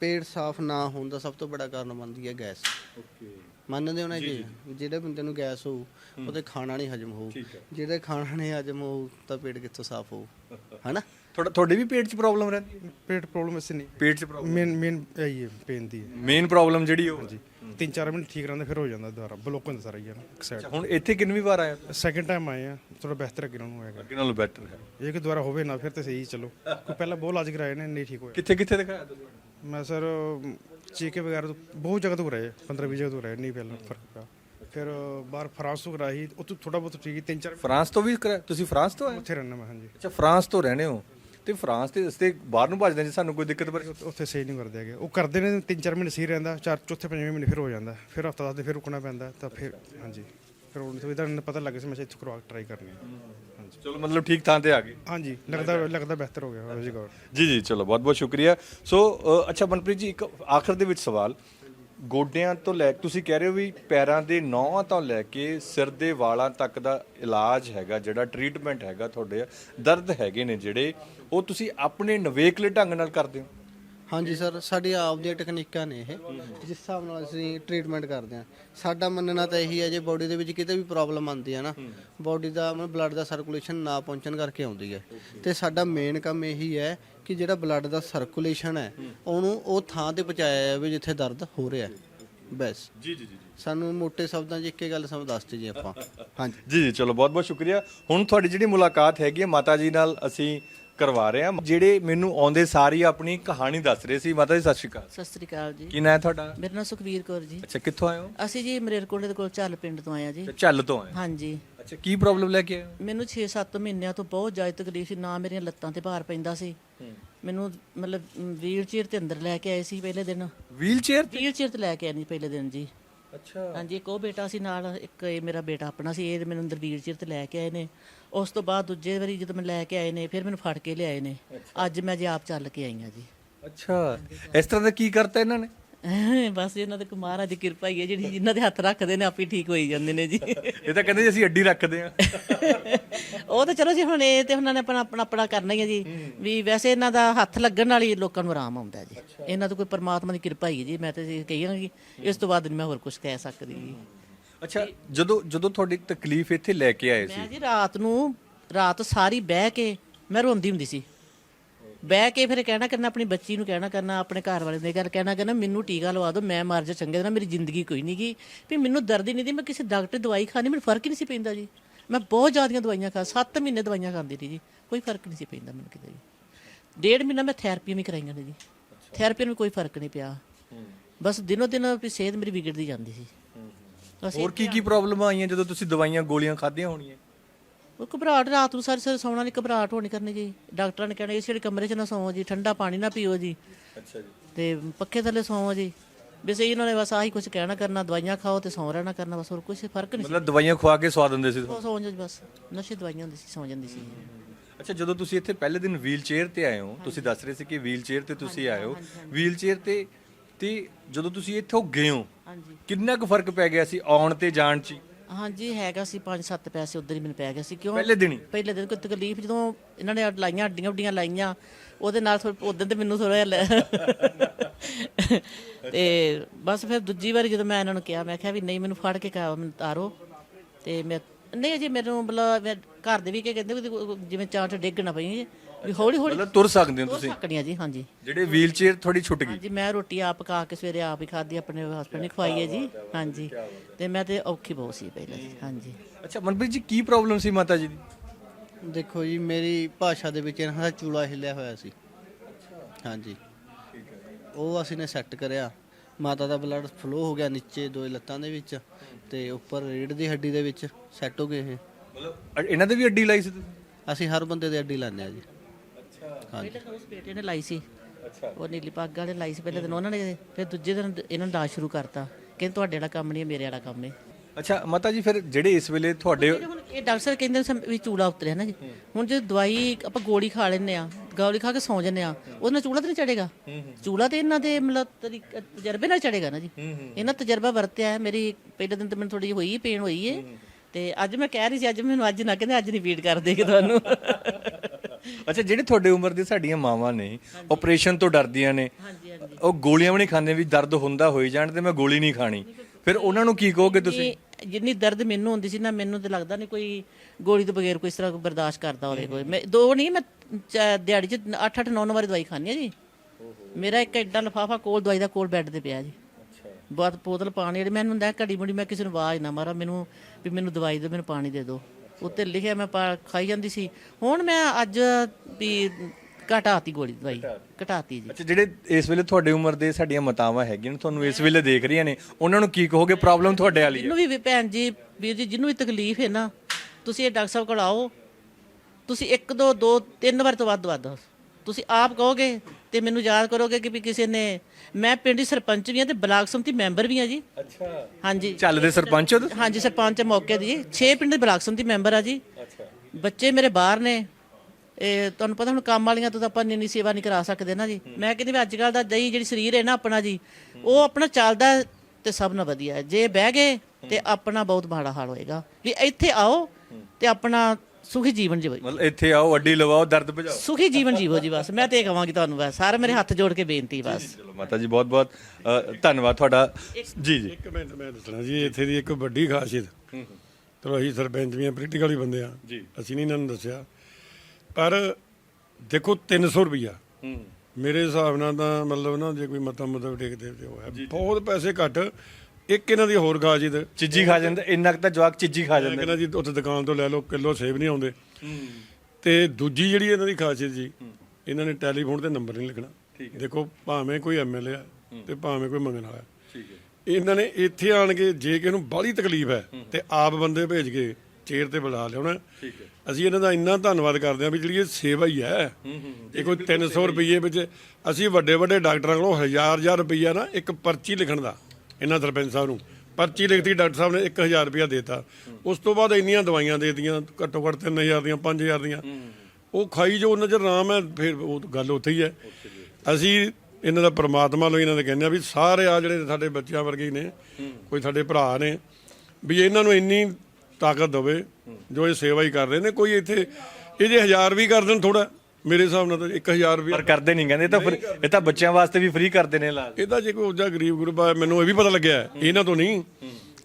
ਪੇਟ ਸਾਫ਼ ਨਾ ਹੋਣ ਦਾ ਸਭ ਤੋਂ ਵੱਡਾ ਕਾਰਨ ਬਣਦੀ ਹੈ ਗੈਸ। ਓਕੇ। ਮੰਨਦੇ ਹੋ ਨਾ ਜੀ ਜਿਹੜੇ ਬੰਦੇ ਨੂੰ ਗੈਸ ਹੋਊ ਉਹਦੇ ਖਾਣਾ ਨਹੀਂ ਹਜਮ ਹੋਊ। ਜਿਹਦੇ ਖਾਣਾ ਨਹੀਂ ਹਜਮ ਹੋਊ ਤਾਂ ਪੇਟ ਕਿੱਥੋਂ ਸਾਫ਼ ਹੋਊ? <laughs> ਹਨਾ? ਤੁਹਾਡਾ ਤੁਹਾਡੇ ਵੀ ਪੇਟ 'ਚ ਪ੍ਰੋਬਲਮ ਰਹਿੰਦੀ ਹੈ? ਪੇਟ ਪ੍ਰੋਬਲਮ ਇਸ ਨਹੀਂ। ਪੇਟ 'ਚ ਪ੍ਰੋਬਲਮ ਮੇਨ ਮੇਨ ਇਹੀ ਹੈ ਪੇਨ ਦੀ ਹੈ। ਮੇਨ ਪ੍ਰੋਬਲਮ ਜਿਹੜੀ ਉਹ ਜੀ ਤਿੰਨ ਚਾਰ ਮਿੰਟ ਠੀਕ ਰਹਿੰਦਾ ਫਿਰ ਹੋ ਜਾਂਦਾ ਦੁਬਾਰਾ। ਬਲੋਕ ਹੁੰਦਾ ਸਾਰਾ ਹੀ ਹੈ ਨਾ ਇੱਕ ਸਾਈਡ ਹੁਣ ਇੱਥੇ ਕਿੰਨਵੀਂ ਵਾਰ ਆਇਆ? ਸੈਕਿੰਡ ਟਾਈਮ ਆਏ ਆ। ਥੋੜਾ ਬਿਹਤਰ ਅੱਗੇ ਨੂੰ ਹੋਏਗਾ। ਅੱਗੇ ਨਾਲੋਂ ਬੈਟਰ ਹੈ। ਇਹ ਕਿ ਦੁਬਾਰਾ ਹੋਵੇ ਨਾ ਫਿਰ ਤੇ ਸਹੀ ਚਲੋ। ਕੋਈ <laughs> ਪਹਿਲਾਂ ਬਹੁਤ ਇਲਾਜ ਕਰਾਏ ਨੇ ਨਹੀਂ ਠੀਕ ਹੋਇਆ। ਕਿੱਥੇ ਕਿੱਥੇ ਦਿਖਾਇਆ ਤੁਸੀਂ? ਮੈਂ ਸਰ ਚੀਕੇ ਵਗੈਰਾ ਤੋਂ ਬਹੁਤ ਜਗ੍ਹਾ ਤੋਂ ਕਰਾਏ 15 20 ਜਗ੍ਹਾ ਤੋਂ ਕਰਾਏ ਨਹੀਂ ਪਹਿਲਾਂ ਫ਼ਰਕ ਪਿਆ। ਫਿਰ ਬਾਹਰ ਫਰਾਂਸ ਤੋਂ ਕਰਾਈ ਉੱਥੇ ਥੋੜਾ ਬਹੁਤ ਠੀਕ ਹੀ ਤਿੰਨ ਚਾਰ ਫਰਾਂਸ ਤੋਂ ਵੀ ਕਰਾ- ਤੁਸੀਂ ਫਰਾਂਸ ਤੋਂ ਆਏ? ਉੱਥੇ ਰਹਿਣਾ ਮੈਂ ਹਾਂਜੀ। ਅੱਛਾ ਫਰਾਂਸ ਤੋਂ ਰਹਿੰਦੇ ਹੋ। ਤੇ ਫਰਾਂਸ ਦੇ ਰਸਤੇ ਬਾਹਰ ਨੂੰ ਭੱਜਦੇ ਜੀ ਸਾਨੂੰ ਕੋਈ ਦਿੱਕਤ ਪਰ ਉੱਥੇ- ਉੱਥੇ ਸਹੀ ਨਹੀਂ ਕਰਦੇ ਹੈਗੇ। ਉਹ ਕਰਦੇ ਨੇ ਤਿੰਨ ਚਾਰ ਮਹੀਨੇ ਸਹੀ ਰਹਿੰਦਾ ਚਾਰ ਚੌਥੇ ਪੰਜਵੇਂ ਮਹੀਨੇ ਫਿਰ ਹੋ ਜਾਂਦਾ। ਫਿਰ ਹਫਤਾ ਦਸ ਦਿਨ ਫਿਰ ਰੁਕਣਾ ਪੈਂਦਾ ਤਾਂ ਫਿਰ ਹਾਂਜੀ। ਫਿਰ ਹੁਣ ਤੋਂ ਇਹਦਾ ਪਤਾ ਲੱਗ ਗਿਆ ਸੀ ਮੈਂ ਇੱਥੇ ਕਰਵਾ ਟਰਾਈ ਕਰਨੀ ਹੈ। ਹਾਂਜੀ। ਚਲੋ ਮਤਲਬ ਠੀਕ ਥਾਂ ਤੇ ਆ ਗਏ। ਹਾਂਜੀ ਲੱਗਦਾ ਲੱਗਦਾ ਬਿਹਤਰ ਹੋ ਗਿਆ ਜੀ ਗੌਰ। ਜੀ ਜੀ ਚਲੋ ਬਹੁਤ ਬਹੁਤ ਸ਼ੁਕਰੀਆ। ਸੋ ਅ, ਅੱਛਾ ਮਨਪ੍ਰੀਤ ਜੀ ਇੱਕ ਆਖਰ ਦੇ ਵਿੱਚ ਸਵਾਲ। ਗੋਡਿਆਂ ਤੋਂ ਲੈ ਤੁਸੀਂ ਕਹਿ ਰਹੇ ਹੋ ਵੀ ਪੈਰਾਂ ਦੇ ਨੌਹਾਂ ਤੋਂ ਲੈ ਕੇ ਸਿਰ ਦੇ ਵਾਲਾਂ ਤੱਕ ਦਾ ਇਲਾਜ ਹੈਗਾ ਜਿਹੜਾ ਟ੍ਰੀਟਮੈਂਟ ਹੈਗਾ ਤੁਹਾਡੇ ਦਰਦ ਹੈਗੇ ਨੇ ਜਿਹੜੇ ਉਹ ਤੁਸੀਂ ਆਪਣੇ ਨਵੇਕਲੇ ਢੰਗ ਨਾਲ ਕਰਦੇ ਹੋ? ਹਾਂਜੀ ਸਰ ਸਾਡੀ ਆਪ ਦੀਆਂ ਟੈਕਨੀਕਾਂ ਨੇ ਇਹ ਜਿਸ ਹਿਸਾਬ ਨਾਲ ਅਸੀਂ ਟ੍ਰੀਟਮੈਂਟ ਕਰਦੇ ਹਾਂ। ਸਾਡਾ ਮੰਨਣਾ ਤਾਂ ਇਹੀ ਹੈ ਜੇ ਬਾਡੀ ਦੇ ਵਿੱਚ ਕਿਤੇ ਵੀ ਪ੍ਰੋਬਲਮ ਆਉਂਦੀ ਹੈ ਨਾ ਬਾਡੀ ਦਾ ਮਤਲਬ ਬਲੱਡ ਦਾ ਸਰਕੂਲੇਸ਼ਨ ਨਾ ਪਹੁੰਚਣ ਕਰਕੇ ਆਉਂਦੀ ਹੈ। ਤੇ ਸਾਡਾ ਮੇਨ ਕੰਮ ਇਹੀ ਹੈ ਕਿ ਜਿਹੜਾ ਬਲੱਡ ਦਾ ਸਰਕੂਲੇਸ਼ਨ ਹੈ ਉਹਨੂੰ ਉਹ ਥਾਂ ਤੇ ਪਹੁੰਚਾਇਆ ਜਾਵੇ ਜਿੱਥੇ ਦਰਦ ਹੋ ਰਿਹਾ ਹੈ। ਬਸ। ਜੀ ਜੀ ਜੀ ਸਾਨੂੰ ਮੋٹے ਸ਼ਬਦਾਂ 'ਚ ਇੱਕੇ ਗੱਲ ਸਮਝ ਦੱਸਦੇ ਜੀ ਆਪਾਂ। ਹਾਂਜੀ। ਜੀ ਜੀ ਚਲੋ ਬਹੁਤ ਬਹੁਤ ਸ਼ੁਕਰੀਆ। ਹੁਣ ਤੁਹਾਡੀ ਜਿਹੜੀ ਮੁਲਾਕਾਤ ਹੈਗੀ ਹੈ ਮਾਤਾ ਜੀ ਨਾਲ ਅਸੀਂ ਕਰਵਾ ਰਹੇ ਹਾਂ। ਜਿਹੜੇ ਮੈਨੂੰ ਆਉਂਦੇ ਸਾਰੀ ਆਪਣੀ ਕਹਾਣੀ ਦੱਸ ਰਹੇ ਸੀ। ਮਾਤਾ ਜੀ ਸਤਿ ਸ਼੍ਰੀ ਅਕਾਲ। ਸਤਿ ਸ੍ਰੀ ਅਕਾਲ ਜੀ। ਕੀ ਨਾਂ ਹੈ ਤੁਹਾਡਾ? ਮੇਰਾ ਨਾਮ ਸੁਖਵੀਰ ਕੌਰ ਜੀ। ਅੱਛਾ ਕਿੱਥੋਂ ਆਏ ਹੋ? ਅਸੀਂ ਜੀ ਮਰੇਰਕੋਟਲੇ ਦੇ ਕੋਲ ਚੱਲ ਪਿੰਡ ਤੋਂ ਆਏ ਆ ਜੀ। ਅੱਛਾ, ਝੱਲ ਤੋਂ ਆਏ ਹੋ। ਹਾਂਜੀ। ਅੱਛਾ ਕੀ ਪ੍ਰੋਬਲਮ ਲੈ ਕੇ ਆਏ ਹੋ? ਮੈਨੂੰ 6-7 ਮਹੀਨਿਆਂ ਤੋਂ ਬਹੁਤ ਜ਼ਿਆਦਾ ਤਕਲੀਫ ਸੀ। ਨਾ ਮੇਰੀਆਂ ਲੱਤਾਂ ਤੇ ਭਾਰ ਪੈਂਦਾ ਸੀ। ਮੈਨੂੰ ਮਤਲਬ ਵੀਲ ਚੇਅਰ ਤੇ ਅੰਦਰ ਲੈ ਕੇ ਆਏ ਸੀ ਪਹਿਲੇ ਦਿਨ। ਵੀਲ ਚੇਅਰ ਵੀਲ ਚੇਅਰ ਤੇ ਲੈ ਕੇ ਆਏ ਨਹੀਂ ਪਹਿਲੇ ਦਿਨ ਜੀ। ਅੱਛਾ। ਹਾਂਜੀ ਇੱਕ ਉਹ ਬੇਟਾ ਸੀ ਨਾਲ ਇੱਕ ਇਹ ਮੇਰਾ ਬੇਟਾ ਆਪਣਾ ਸੀ ਇਹ ਮੈਨੂੰ ਅੰਦਰ ਵੀਲ ਚੇਅਰ ਤੇ ਲੈ ਕੇ ਆਏ ਨੇ। ਉਸ ਤੋਂ ਬਾਅਦ ਦੂਜੇ ਵਾਰੀ ਜਦੋਂ ਮੈਂ ਲੈ ਕੇ ਆਏ ਨੇ ਫਿਰ ਮੈਨੂੰ ਫੜ ਕੇ ਲਿਆਏ ਨੇ। ਅੱਜ ਮੈਂ ਜੀ ਆਪ ਚੱਲ ਕੇ ਆਈ ਹਾਂ ਜੀ। ਅੱਛਾ। ਇਸ ਤਰ੍ਹਾਂ ਦਾ ਕੀ ਕਰਤਾ ਇਹਨਾਂ ਨੇ? <laughs> ਬਸ ਇਹਨਾਂ ਦੇ ਕੁਮਾਰ ਦੀ ਕਿਰਪਾ ਹੀ ਹੈ ਜਿਹੜੀ ਜਿਨ੍ਹਾਂ ਦੇ ਹੱਥ ਰੱਖਦੇ ਨੇ ਆਪੇ ਠੀਕ ਹੋਈ ਜਾਂਦੇ ਨੇ ਜੀ। ਇਹ ਤਾਂ ਕਹਿੰਦੇ ਜੀ ਅਸੀਂ ਅੱਡੀ ਰੱਖਦੇ ਆ <laughs> ਉਹ ਤਾਂ ਚਲੋ ਜੀ ਹੁਣ ਇਹ ਤੇ ਉਹਨਾਂ ਨੇ ਆਪਣਾ ਆਪਣਾ ਆਪਣਾ ਕਰਨਾ ਹੀ ਹੈ ਜੀ। ਵੀ ਵੈਸੇ ਇਹਨਾਂ ਦਾ ਹੱਥ ਲੱਗਣ ਨਾਲ ਹੀ ਲੋਕਾਂ ਨੂੰ ਆਰਾਮ ਆਉਂਦਾ ਜੀ। ਇਹਨਾਂ ਤੋਂ ਕੋਈ ਪਰਮਾਤਮਾ ਦੀ ਕਿਰਪਾ ਹੀ ਹੈ ਜੀ ਮੈਂ ਤਾਂ ਜੀ ਕਹੀ ਜਾਂਗੀ ਇਸ ਤੋਂ ਬਾਅਦ ਨਹੀਂ ਮੈਂ ਹੋਰ ਕੁਝ ਕਹਿ ਸਕਦੀ ਜੀ। ਅੱਛਾ ਜਦੋਂ ਜਦੋਂ ਤੁਹਾਡੀ ਤਕਲੀਫ ਇੱਥੇ ਲੈ ਕੇ ਆਏ ਸੀ? ਮੈਂ ਜੀ ਰਾਤ ਨੂੰ ਰਾਤ ਸਾਰੀ ਬਹਿ ਕੇ ਮੈਂ ਰੋਂਦੀ ਹੁੰਦੀ ਸੀ। ਬਹਿ ਕੇ ਫਿਰ ਕਹਿਣਾ ਕਰਨਾ ਆਪਣੀ ਬੱਚੀ ਨੂੰ ਕਹਿਣਾ ਕਰਨਾ ਆਪਣੇ ਘਰ ਵਾਲੇ ਦੇ ਗੱਲ ਕਹਿਣਾ ਕਰਨਾ ਮੈਨੂੰ ਟੀਕਾ ਲਵਾ ਦਿਓ ਮੈਂ ਮਰ ਜਾ ਚੰਗੇ ਤਰ੍ਹਾਂ ਮੇਰੀ ਜ਼ਿੰਦਗੀ ਕੋਈ ਨਹੀਂ ਗਈ ਵੀ ਮੈਨੂੰ ਦਰਦ ਹੀ ਨਹੀਂ ਦੀ ਮੈਂ ਕਿਸੇ ਡਾਕਟਰ ਦਵਾਈ ਖਾਣੀ ਮੈਨੂੰ ਫ਼ਰਕ ਹੀ ਨਹੀਂ ਸੀ ਪੈਂਦਾ ਜੀ। ਮੈਂ ਬਹੁਤ ਜ਼ਿਆਦੀਆਂ ਦਵਾਈਆਂ ਖਾ 7 ਮਹੀਨੇ ਦਵਾਈਆਂ ਖਾਂਦੀ ਰਹੀ ਜੀ ਕੋਈ ਫ਼ਰਕ ਨਹੀਂ ਸੀ ਪੈਂਦਾ ਮੈਨੂੰ ਕਿਤੇ ਵੀ। ਡੇਢ ਮਹੀਨਾ ਮੈਂ ਥੈਰੇਪੀ ਵੀ ਕਰਾਈਆਂ ਨੇ ਜੀ। ਥੈਰੇਪੀ ਨੂੰ ਕੋਈ ਫ਼ਰਕ ਨਹੀਂ ਪਿਆ। ਬਸ ਦਿਨੋ ਦਿਨ ਵੀ ਸਿਹਤ ਮੇਰੀ ਵਿਗੜਦੀ ਜਾਂਦੀ ਸੀ। ਹੋਰ ਕੀ ਕੀ ਪ੍ਰੋਬਲਮ ਆਈਆਂ ਜਦੋਂ ਤੁਸੀਂ ਦਵਾਈਆਂ ਗੋਲੀਆਂ ਖਾਧੀਆਂ ਹੋਣੀਆਂ? ਉਹ ਘਬਰਾਹਟ ਰਾਤ ਨੂੰ ਸਾਰੀ ਸਾਰੀ ਸੌਣਾ ਨਹੀਂ ਘਬਰਾਹਟ ਹੋਣੀ ਕਰਨੀ ਜੀ। ਡਾਕਟਰਾਂ ਨੇ ਕਹਿਣਾ ਇਸ ਜਿਹੜੇ ਕਮਰੇ 'ਚ ਨਾ ਸੌਵੋ ਜੀ ਠੰਡਾ ਪਾਣੀ ਨਾ ਪੀਓ ਜੀ। ਅੱਛਾ ਜੀ। ਤੇ ਪੱਖੇ ਥੱਲੇ ਸੌਵੋ ਜੀ। ਬਸ ਇਹਨਾਂ ਨੇ ਬਸ ਆਹੀ ਕੁਝ ਕਹਿਣਾ ਕਰਨਾ ਦਵਾਈਆਂ ਖਾਓ ਤੇ ਸੌਂ ਰਹਿਣਾ ਕਰਨਾ ਬਸ ਹੋਰ ਕੁਝ ਫ਼ਰਕ ਨਹੀਂ ਸੀ। ਮਤਲਬ ਦਵਾਈਆਂ ਖਵਾ ਕੇ ਸਵਾ ਦਿੰਦੇ ਸੀ ਤੁਹਾਨੂੰ? ਸੌਂ ਜਾਂਦੀ ਬਸ। ਨਸ਼ੇ ਦਵਾਈਆਂ ਹੁੰਦੀ ਸੀ ਸੌਂ ਜਾਂਦੀ ਸੀ। ਅੱਛਾ ਜਦੋਂ ਤੁਸੀਂ ਇੱਥੇ ਪਹਿਲੇ ਦਿਨ ਵੀਲ ਚੇਅਰ ਤੇ ਆਏ ਹੋ ਤੁਸੀਂ ਦੱਸ ਰਹੇ ਸੀ ਕਿ ਵੀਲ ਚੇਅਰ ਤੇ ਤੁਸੀਂ ਆਏ ਹੋ। ਵੀਲ ਚੇਅਰ ਤੇ ਤੇ ਜਦੋਂ ਤੁਸੀਂ ਇੱਥੋਂ ਗਏ ਹੋ ਹਾਂਜੀ। ਕਿੰਨਾ ਕੁ ਫ਼ਰਕ ਪੈ ਗਿਆ ਸੀ ਆਉਣ ਤੇ ਜਾਣ 'ਚ? ਹੀ? ਹਾਂਜੀ ਹੈਗਾ ਸੀ 5-7 ਪੈਸੇ ਉਧਰ ਹੀ ਮੈਨੂੰ ਪੈ ਗਿਆ ਸੀ। ਕਿਉਂ? ਪਹਿਲੇ ਦਿਨ ਹੀ? ਪਹਿਲੇ ਦਿਨ ਕੋਈ ਤਕਲੀਫ ਜਦੋਂ ਇਹਨਾਂ ਨੇ ਲਾਈਆਂ ਅੱਡੀਆਂ ਉੱਡੀਆਂ ਲਾਈਆਂ ਉਹਦੇ ਨਾਲ ਥੋੜਾ ਉਦੋਂ ਤੇ ਮੈਨੂੰ ਥੋੜਾ ਤੇ ਬਸ ਫਿਰ ਦੂਜੀ ਵਾਰੀ ਜਦੋਂ ਮੈਂ ਇਹਨਾਂ ਨੂੰ ਕਿਹਾ ਮੈਂ ਕਿਹਾ ਵੀ ਨਹੀਂ ਮੈਨੂੰ ਫੜ ਕੇ ਕਾ ਮੈਨੂੰ ਤਾਰੋ। ਤੇ ਮੈਂ ਨਹੀਂ ਅਜੇ ਮੈਨੂੰ ਮਤਲਬ ਮੈਂ ਘਰ ਦੇ ਵੀ ਕੀ ਕਹਿੰਦੇ ਵੀ ਜਿਵੇਂ ਚਾਟ ਡੇਗਣਾ ਪਈ। ਵੀ ਹੌਲੀ ਹੌਲੀ ਮਤਲਬ ਤੁਰ ਸਕਦੇ ਹੋ ਤੁਸੀਂ। ਸਕਣੀਆਂ ਜੀ ਹਾਂਜੀ। ਜਿਹੜੇ ਵੀਲ ਚੇਅਰ ਥੋੜੀ ਛੁੱਟ ਗਈ। ਹਾਂਜੀ ਮੈਂ ਰੋਟੀ ਆਪ ਪਕਾ ਕੇ ਸਵੇਰੇ ਆਪ ਹੀ ਖਾਧੀ ਆਪਣੇ ਹਸਬੰਡ ਨੇ ਖਵਾਈ ਹੈ ਜੀ। ਹਾਂਜੀ। ਤੇ ਮੈਂ ਤੇ ਔਖੀ ਬਹੁਤ ਸੀ ਪਹਿਲਾਂ ਜੀ ਹਾਂਜੀ। ਅੱਛਾ ਮਨਪ੍ਰੀਤ ਜੀ ਕੀ ਪ੍ਰੋਬਲਮ ਸੀ ਮਾਤਾ ਜੀ ਦੀ? ਦੇਖੋ ਜੀ ਮੇਰੀ ਭਾਸ਼ਾ ਦੇ ਵਿੱਚ ਇਹਨਾਂ ਦਾ ਚੂਲਾ ਹਿੱਲਿਆ ਹੋਇਆ ਸੀ। ਹਾਂਜੀ। ਉਹ ਅਸੀਂ ਨੇ ਸੈੱਟ ਕਰਿਆ। ਮਾਤਾ ਦਾ ਬਲੱਡ ਫਲੋ ਹੋ ਗਿਆ ਨੀਚੇ ਦੋ ਲੱਤਾਂ ਦੇ ਵਿੱਚ ਤੇ ਉੱਪਰ ਰੀੜ ਦੀ ਹੱਡੀ ਦੇ ਵਿੱਚ ਸੈੱਟ ਹੋ ਗਏ ਇਹ। ਮਤਲਬ ਅ- ਇਹਨਾਂ ਦੇ ਵੀ ਅੱਡੀ ਲਾਈ ਸੀ ਤੁਸੀਂ? ਅਸੀਂ ਹਰ ਬੰਦੇ ਦੇ ਅੱਡੀ ਲਾਉਂਦੇ ਆ ਜੀ। ਪਹਿਲੇ ਤਾਂ ਉਸ ਬੇਟੇ ਨੇ ਲਾਈ ਸੀ। ਅੱਛਾ। ਉਹ ਨੀਲੀ ਪੱਗ ਵਾਲੇ ਲਾਈ ਸੀ ਪਹਿਲੇ ਦਿਨ ਉਹਨਾਂ ਨੇ ਫਿਰ ਦੂਜੇ ਦਿਨ ਇਹਨਾਂ ਨੇ ਡਾਂਸ ਸ਼ੁਰੂ ਕਰਤਾ। ਕਿ ਤੁਹਾਡੇ ਵਾਲਾ ਕੰਮ ਨਹੀਂ ਹੈ ਮੇਰੇ ਵਾਲਾ ਕੰਮ ਹੈ ਅੱਛਾ ਮਾਤਾ ਜੀ ਫਿਰ ਜਿਹੜੇ ਇਸ ਵੇਲੇ ਤੁਹਾਡੇ ਜਿਹੜੇ ਹੁਣ ਇਹ ਡਾਕਟਰ ਸਾਹਿਬ ਕਹਿੰਦੇ ਨੇ ਵੀ ਚੂੜਾ ਉਤਰਿਆ ਨਾ ਜੀ। ਹੁਣ ਜੇ ਦਵਾਈ ਆਪਾਂ ਗੋਲੀ ਖਾ ਲੈਂਦੇ ਆ ਗੋਲੀ ਖਾ ਕੇ ਸੌਂ ਜੰਨੇ ਆ ਉਹਦੇ ਨਾਲ ਚੂੜਾ ਤੇ ਨਹੀਂ ਚੜੇਗਾ ਚੂੜਾ ਤੇ ਇਹਨਾਂ ਦੇ ਮਤਲਬ ਤਰੀਕ- ਤਜਰਬੇ ਨਾਲ ਚੜੇਗਾ ਨਾ ਜੀ। ਇਹਨਾਂ ਤਜਰਬਾ ਵਰਤਿਆ ਹੈ ਮੇਰੀ ਪਹਿਲੇ ਦਿਨ ਤੇ ਮੈਨੂੰ ਥੋੜੀ ਹੋਈ ਪੇਨ ਹੋਈ ਹੈ ਤੇ ਅੱਜ ਮੈਂ ਕਹਿ ਰਹੀ ਸੀ ਅੱਜ ਮੈਨੂੰ ਅੱਜ ਨਾ ਕਹਿੰਦੇ ਅੱਜ ਨਹੀਂ ਫੀਡ ਕਰਦੇ ਕਿ ਤੁਹਾਨੂੰ। <laughs> ਅੱਛਾ ਜਿਹੜੇ ਤੁਹਾਡੇ ਉਮਰ ਦੇ ਸਾਡੀਆਂ ਮਾਵਾਂ ਨੇ ਆਪਰੇਸ਼ਨ ਤੋਂ ਡਰਦੀਆਂ ਨੇ ਹਾਂਜੀ ਹਾਂਜੀ। ਉਹ ਗੋਲੀਆਂ ਵੀ ਨਹੀਂ ਖਾਂਦੇ ਵੀ ਦਰਦ ਹੁੰਦਾ ਹੋਈ ਜਾਣ ਤੇ ਮੈਂ ਗੋਲੀ ਨਹੀਂ ਖਾਣੀ। ਫਿਰ ਉਹਨਾਂ ਨੂੰ ਕੀ ਕਹੋਗੇ ਤੁਸੀਂ? ਇਹ ਜਿੰਨੀ ਦਰਦ ਮੈਨੂੰ ਹੁੰਦੀ ਸੀ ਨਾ ਮੈਨੂੰ ਤੇ ਲੱਗਦਾ ਨਹੀਂ ਕੋਈ ਗੋਲੀ ਤੋਂ ਬਗੈਰ ਕੋਈ ਇਸ ਤਰ੍ਹਾਂ ਬਰਦਾਸ਼ਤ ਕਰਦਾ ਹੋਵੇ ਕੋਈ। ਮੈਂ ਦੋ ਨਹੀਂ ਮੈਂ ਚ- ਦਿਹਾੜੀ ਚ 8 8 9 9 ਵਾਰੀ ਦਵਾਈ ਖਾਂਦੀ ਆ ਜੀ। ਮੇਰਾ ਇੱਕ ਐਡਾ ਲਫਾਫਾ ਕੋਲ ਦਵਾਈ ਦਾ ਕੋਲ ਬੈੱਡ ਤੇ ਪਿਆ ਜੀ। ਬਹੁਤ ਬੋਤਲ ਪਾਣੀ ਵਾਲੀ ਮੈਨੂੰ ਹੁੰਦਾ ਘੜੀ ਮੁੜੀ ਮੈਂ ਕਿਸੇ ਨੂੰ ਆਵਾਜ਼ ਨਾ ਮਾਰਾਂ ਮੈਨੂੰ ਵੀ ਮੈਨੂੰ ਦਵਾਈ ਦਿਓ ਮੈਨੂੰ ਪਾਣੀ ਦੇ ਦਿਓ। ਉੱਤੇ ਲਿਖਿਆ ਮੈਂ ਪਾ- ਖਾਈ ਜਾਂਦੀ ਸੀ। ਹੁਣ ਮੈਂ ਅੱਜ ਵੀ ਘਟਾਤੀ ਗੋਲੀ ਦਵਾਈ। ਘਟਾਤੀ। ਜੀ। ਅੱਛਾ ਜਿਹੜੇ ਇਸ ਵੇਲੇ ਤੁਹਾਡੀ ਉਮਰ ਦੇ ਸਾਡੀਆਂ ਮਾਤਾਵਾਂ ਹੈਗੀਆਂ ਨੇ ਤੁਹਾਨੂੰ ਇਸ ਵੇਲੇ ਦੇਖ ਰਹੀਆਂ ਨੇ ਉਹਨਾਂ ਨੂੰ ਕੀ ਕਹੋਗੇ? ਪ੍ਰੋਬਲਮ ਤੁਹਾਡੇ ਵਾਲੀ ਹੈ। ਜਿਹਨੂੰ ਵੀ ਵੀ ਭੈਣ ਜੀ ਵੀਰ ਜੀ ਜਿਹਨੂੰ ਵੀ ਤਕਲੀਫ ਹੈ ਨਾ ਤੁਸੀਂ ਇਹ ਡਾਕਟਰ ਸਾਹਿਬ ਕੋਲ ਆਓ। ਤੁਸੀਂ ਇੱਕ ਦੋ ਦੋ ਤਿੰਨ ਵਾਰ ਤੋਂ ਵੱਧ ਵੱਧ ਤੁਸੀਂ ਆਪ ਕਹੋਗੇ ਤੇ ਮੈਨੂੰ ਯਾਦ ਕਰੋਗੇ ਕਿ ਵੀ ਕਿਸੇ ਨੇ ਮੈਂ ਪਿੰਡ ਦੀ ਸਰਪੰਚ ਵੀ ਹਾਂ ਤੇ ਬਲਾਕ ਸੰਮਤੀ ਮੈਂਬਰ ਵੀ ਹਾਂ ਜੀ। ਅੱਛਾ। ਹਾਂਜੀ। ਚੱਲਦੇ ਸਰਪੰਚ ਹੋ ਤੁਸੀਂ? ਹਾਂਜੀ ਸਰਪੰਚ ਮੌਕੇ ਦੀ ਜੀ। 6 ਪਿੰਡ ਦੇ ਬਲਾਕ ਸੰਮਤੀ ਮੈਂਬਰ ਆ ਜੀ। ਬੱਚੇ ਮੇਰੇ ਬਾਹਰ ਨੇ। ਇਹ ਤੁਹਾਨੂੰ ਪਤਾ ਹੁਣ ਕੰਮ ਵਾਲੀਆਂ ਤੋਂ ਤਾਂ ਆਪਾਂ ਇੰਨੀ ਸੇਵਾ ਨਹੀਂ ਕਰਾ ਸਕਦੇ ਨਾ ਜੀ। ਮੈਂ ਕਹਿੰਦੀ ਵੀ ਅੱਜ ਕੱਲ ਦਾ ਦਈ ਜਿਹੜੀ ਸਰੀਰ ਹੈ ਨਾ ਆਪਣਾ ਜੀ ਉਹ ਆਪਣਾ ਚੱਲਦਾ ਤੇ ਸਭ ਨਾਲ ਵਧੀਆ। ਹੈ। ਜੇ ਬਹਿ ਗਏ ਤੇ ਆਪਣਾ ਬਹੁਤ ਮਾੜਾ ਹਾਲ ਹੋਏਗਾ। ਵੀ ਇੱਥੇ ਆਓ ਤੇ ਆਪਣਾ ਸੁਖੀ ਜੀਵਨ ਜੀਵੋ ਮਤਲਬ ਇੱਥੇ ਆਓ ਅੱਡੀ ਲਵਾਓ ਦਰਦ ਭਜਾਓ। ਸੁਖੀ ਜੀਵਨ ਜੀਵੋ ਜੀ ਬਸ। ਮੈਂ ਤੇ ਇਹ ਕਹਾਂਗੀ ਤੁਹਾਨੂੰ ਬਸ। ਸਾਰੇ ਮੇਰੇ ਹੱਥ ਜੋੜ ਕੇ ਬੇਨਤੀ ਬਸ। ਚਲੋ ਮਾਤਾ ਜੀ ਬਹੁਤ ਬਹੁਤ ਅ, ਧੰਨਵਾਦ ਤੁਹਾਡਾ। ਜੀ ਜੀ। ਇੱਕ ਮਿੰਟ ਮੈਂ ਦੱਸਣਾ ਜੀ ਇੱਥੇ ਦੀ ਇੱਕ ਵੱਡੀ ਖਾਸੀਅਤ। ਚਲੋ ਅਸੀਂ ਸਰਪੰਚ ਵੀ ਪ੍ਰੈਕਟੀਕਲ ਹੀ ਬੰਦੇ ਆ ਜੀ। ਅਸੀਂ ਨਹੀਂ ਇਹਨਾਂ ਨੂੰ ਦੱਸਿਆ। ਪਰ ਦੇਖੋ 300 ਰੁਪਿਆ ਮੇਰੇ ਹਿਸਾਬ ਨਾਲ ਤਾਂ ਮਤਲਬ ਨਾ ਜੇ ਕੋਈ ਮਤਾ ਮਤਲਬ ਟੇਕਦੇ ਤੇ ਉਹ ਹੈ। ਬਹੁਤ ਪੈਸੇ ਘੱਟ। ਇੱਕ ਇਹਨਾਂ ਦੀ ਹੋਰ ਖਾਸੀਅਤ ਚੀਜੀ ਖਾ ਜਾਂਦੇ ਇੰਨਾ ਕੁ ਤਾਂ ਜਵਾਕ ਚੀਜੀ ਖਾ ਜਾਂਦੇ ਕਹਿੰਦਾ ਜੀ ਉੱਥੇ ਦੁਕਾਨ ਤੋਂ ਲੈ ਲਓ ਕਿਲੋ ਸੇਬ ਨਹੀਂ ਆਉਂਦੇ। ਤੇ ਦੂਜੀ ਜਿਹੜੀ ਇਹਨਾਂ ਦੀ ਖਾਸੀਅਤ ਜੀ ਇਹਨਾਂ ਨੇ ਟੈਲੀਫੋਨ ਤੇ ਨੰਬਰ ਨਹੀਂ ਲਿਖਣਾ। ਦੇਖੋ ਭਾਵੇਂ ਕੋਈ ਐਮਐਲਏ ਆ ਤੇ ਭਾਵੇਂ ਕੋਈ ਮੰਗਣ ਵਾਲਾ ਠੀਕ ਹੈ। ਇਹਨਾਂ ਨੇ ਇੱਥੇ ਆਣ ਕੇ ਜੇ ਕਿਸੇ ਨੂੰ ਬਾਹਲੀ ਤਕਲੀਫ ਹੈ ਤੇ ਆਪ ਬੰਦੇ ਭੇਜ ਕੇ ਚੇਅਰ ਤੇ ਬੁਲਾ ਲਿਆਉਣਾ। ਠੀਕ ਹੈ। ਅਸੀਂ ਇਹਨਾਂ ਦਾ ਇੰਨਾ ਧੰਨਵਾਦ ਕਰਦੇ ਹਾਂ ਵੀ ਜਿਹੜੀ ਇਹ ਸੇਵਾ ਹੀ ਹੈ। ਇਹ ਕੋਈ 300 ਰੁਪਏ ਵਿੱਚ ਅਸੀਂ ਵੱਡੇ ਵੱਡੇ ਡਾਕਟਰਾਂ ਕੋਲੋਂ ਹਜ਼ਾਰ ਹਜ਼ਾਰ ਰੁਪਈਆ ਨਾ ਇੱਕ ਪਰਚੀ ਲਿਖਣ ਦਾ। ਇਹਨਾਂ ਸਰਪੰਚ ਸਾਹਿਬ ਨੂੰ। ਪਰਚੀ ਲਿਖਤੀ ਡਾਕਟਰ ਸਾਹਿਬ ਨੇ 1000 ਰੁਪਇਆ ਦੇਤਾ। ਉਸ ਤੋਂ ਬਾਅਦ ਇੰਨੀਆਂ ਦਵਾਈਆਂ ਦੇਤੀਆਂ, ਘੱਟੋ ਘੱਟ 3000 ਦੀਆਂ 5000 ਦੀਆਂ। ਉਹ ਖਾਈ ਜੋ ਨਜ਼ਰ ਆਰਾਮ ਹੈ, ਫਿਰ ਉਹ ਗੱਲ ਉੱਥੇ ਹੀ ਹੈ। ਅਸੀਂ ਇਹਨਾਂ ਦਾ ਪ੍ਰਮਾਤਮਾ ਨੂੰ ਇਹਨਾਂ ਦੇ ਕਹਿੰਦੇ ਆ ਵੀ ਸਾਰੇ ਆ ਜਿਹੜੇ ਸਾਡੇ ਬੱਚਿਆਂ ਵਰਗੇ ਨੇ, ਕੋਈ ਸਾਡੇ ਭਰਾ ਨੇ, ਵੀ ਇਹਨਾਂ ਨੂੰ ਇੰਨੀ ਤਾਕਤ ਦੇਵੇ, ਜੋ ਇਹ ਸੇਵਾ ਹੀ ਕਰ ਰਹੇ ਨੇ। ਕੋਈ ਇੱਥੇ ਇਹ ਜੇ ਹਜ਼ਾਰ ਵੀ ਕਰ ਦੇਣ ਥੋੜਾ ਮੇਰੇ ਹਿਸਾਬ ਨਾਲ ਤਾਂ 1000 ਰੁਪਇਆ ਪਰ ਕਰਦੇ ਨਹੀਂ ਕਹਿੰਦੇ ਇਹ ਤਾਂ ਫਿਰ ਇਹ ਤਾਂ ਬੱਚਿਆਂ ਵਾਸਤੇ ਵੀ ਫ੍ਰੀ ਕਰਦੇ ਨੇ ਇਲਾਜ। ਇਹਦਾ ਜੇ ਕੋਈ ਉੱਜਾ ਗਰੀਬ ਗੁਰਬਾ ਮੈਨੂੰ ਇਹ ਵੀ ਪਤਾ ਲੱਗਿਆ ਹੈ, ਇਹਨਾਂ ਤੋਂ ਨਹੀਂ।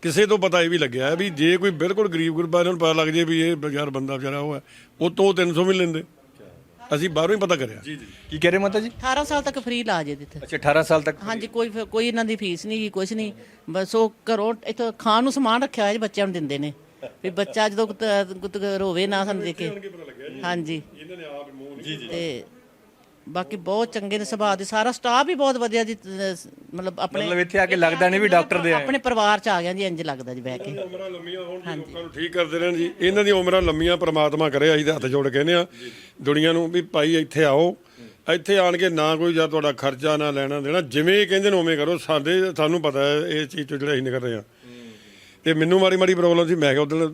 ਕਿਸੇ ਤੋਂ ਪਤਾ ਇਹ ਵੀ ਲੱਗਿਆ ਹੈ ਵੀ ਜੇ ਕੋਈ ਬਿਲਕੁਲ ਗਰੀਬ ਗੁਰਬਾ ਇਹਨਾਂ ਨੂੰ ਪਤਾ ਲੱਗ ਜੇ ਵੀ ਇਹ ਯਾਰ ਬੰਦਾ ਵਿਚਾਰਾ ਉਹ ਹੈ। ਉਹ ਤੋਂ 300 ਵੀ ਲੈਂਦੇ। ਅਸੀਂ ਬਾਹਰੋਂ ਹੀ ਪਤਾ ਕਰਿਆ। ਜੀ ਜੀ। ਕੀ ਕਹਿ ਰਹੇ ਮਾਤਾ ਜੀ? 18 ਸਾਲ ਤੱਕ ਫ੍ਰੀ ਇਲਾਜ ਹੈ ਇੱਥੇ ਅੱਛਾ 18 ਸਾਲ ਤੱਕ ਹਾਂਜੀ ਕੋਈ ਕੋਈ ਇਹਨਾਂ ਦੀ ਫੀਸ ਨਹੀਂ ਕੁਝ ਨਹੀਂ। ਬਸ ਉਹ ਘਰੋਂ ਇੱਥੇ ਖਾਣ ਨੂੰ ਸਮਾਨ ਰੱਖਿਆ ਹੋਇਆ ਜੀ ਬੱਚਿਆਂ ਨੂੰ ਦਿੰਦੇ ਨੇ। ਵੀ ਬੱਚਾ ਜਦੋਂ ਕੁਤ- ਕੁਤ ਰੋਵੇ ਨਾ ਸਾਨੂੰ ਦੇਖੇ ਹਾਂਜੀ। ਜੀ ਜੀ। ਤੇ ਬਾਕੀ ਬਹੁਤ ਚੰਗੇ ਨੇ ਸੁਭਾਅ ਦੇ। ਸਾਰਾ ਸਟਾਫ ਵੀ ਬਹੁਤ ਵਧੀਆ ਜੀ ਅਹ ਮਤਲਬ ਆਪਣੇ ਮਤਲਬ ਇੱਥੇ ਆ ਕੇ ਲੱਗਦਾ ਨਹੀਂ ਵੀ ਡਾਕਟਰ ਦੇ ਆਏ ਆਪਣੇ ਪਰਿਵਾਰ ਚ ਆ ਗਿਆ ਜੀ ਇੰਜ ਲੱਗਦਾ ਜੀ ਬਹਿ ਕੇ। ਉਮਰਾਂ ਲੰਮੀਆਂ ਹੋਣ ਜੀ ਲੋਕਾਂ ਨੂੰ ਠੀਕ ਕਰਦੇ ਰਹਿਣ ਜੀ। ਇਹਨਾਂ ਦੀਆਂ ਉਮਰਾਂ ਲੰਮੀਆਂ ਪ੍ਰਮਾਤਮਾ ਕਰੇ ਅਸੀਂ ਤਾਂ ਹੱਥ ਜੋੜ ਕਹਿੰਦੇ ਆ ਦੁਨੀਆ ਨੂੰ ਵੀ ਭਾਈ ਇੱਥੇ ਆਓ। ਇੱਥੇ ਆਣ ਕੇ ਨਾ ਕੋਈ ਜਾਂ ਤੁਹਾਡਾ ਖਰਚਾ ਨਾ ਲੈਣਾ ਦੇਣਾ। ਜਿਵੇਂ ਇਹ ਕਹਿੰਦੇ ਨੇ ਉਵੇਂ ਕਰੋ। ਸਾਡੇ ਸਾਨੂੰ ਪਤਾ ਹੈ ਇਹ ਚੀਜ਼ ਤੋਂ ਜਿਹੜਾ ਅਸੀਂ ਨਿਕਲ ਰਹੇ ਆ ਤੇ ਮੈਨੂੰ ਮਾੜੀ ਮਾੜੀ ਪ੍ਰੋਬਲਮ ਸੀ ਮੈਂ ਕਿਹਾ ਉਦੋਂ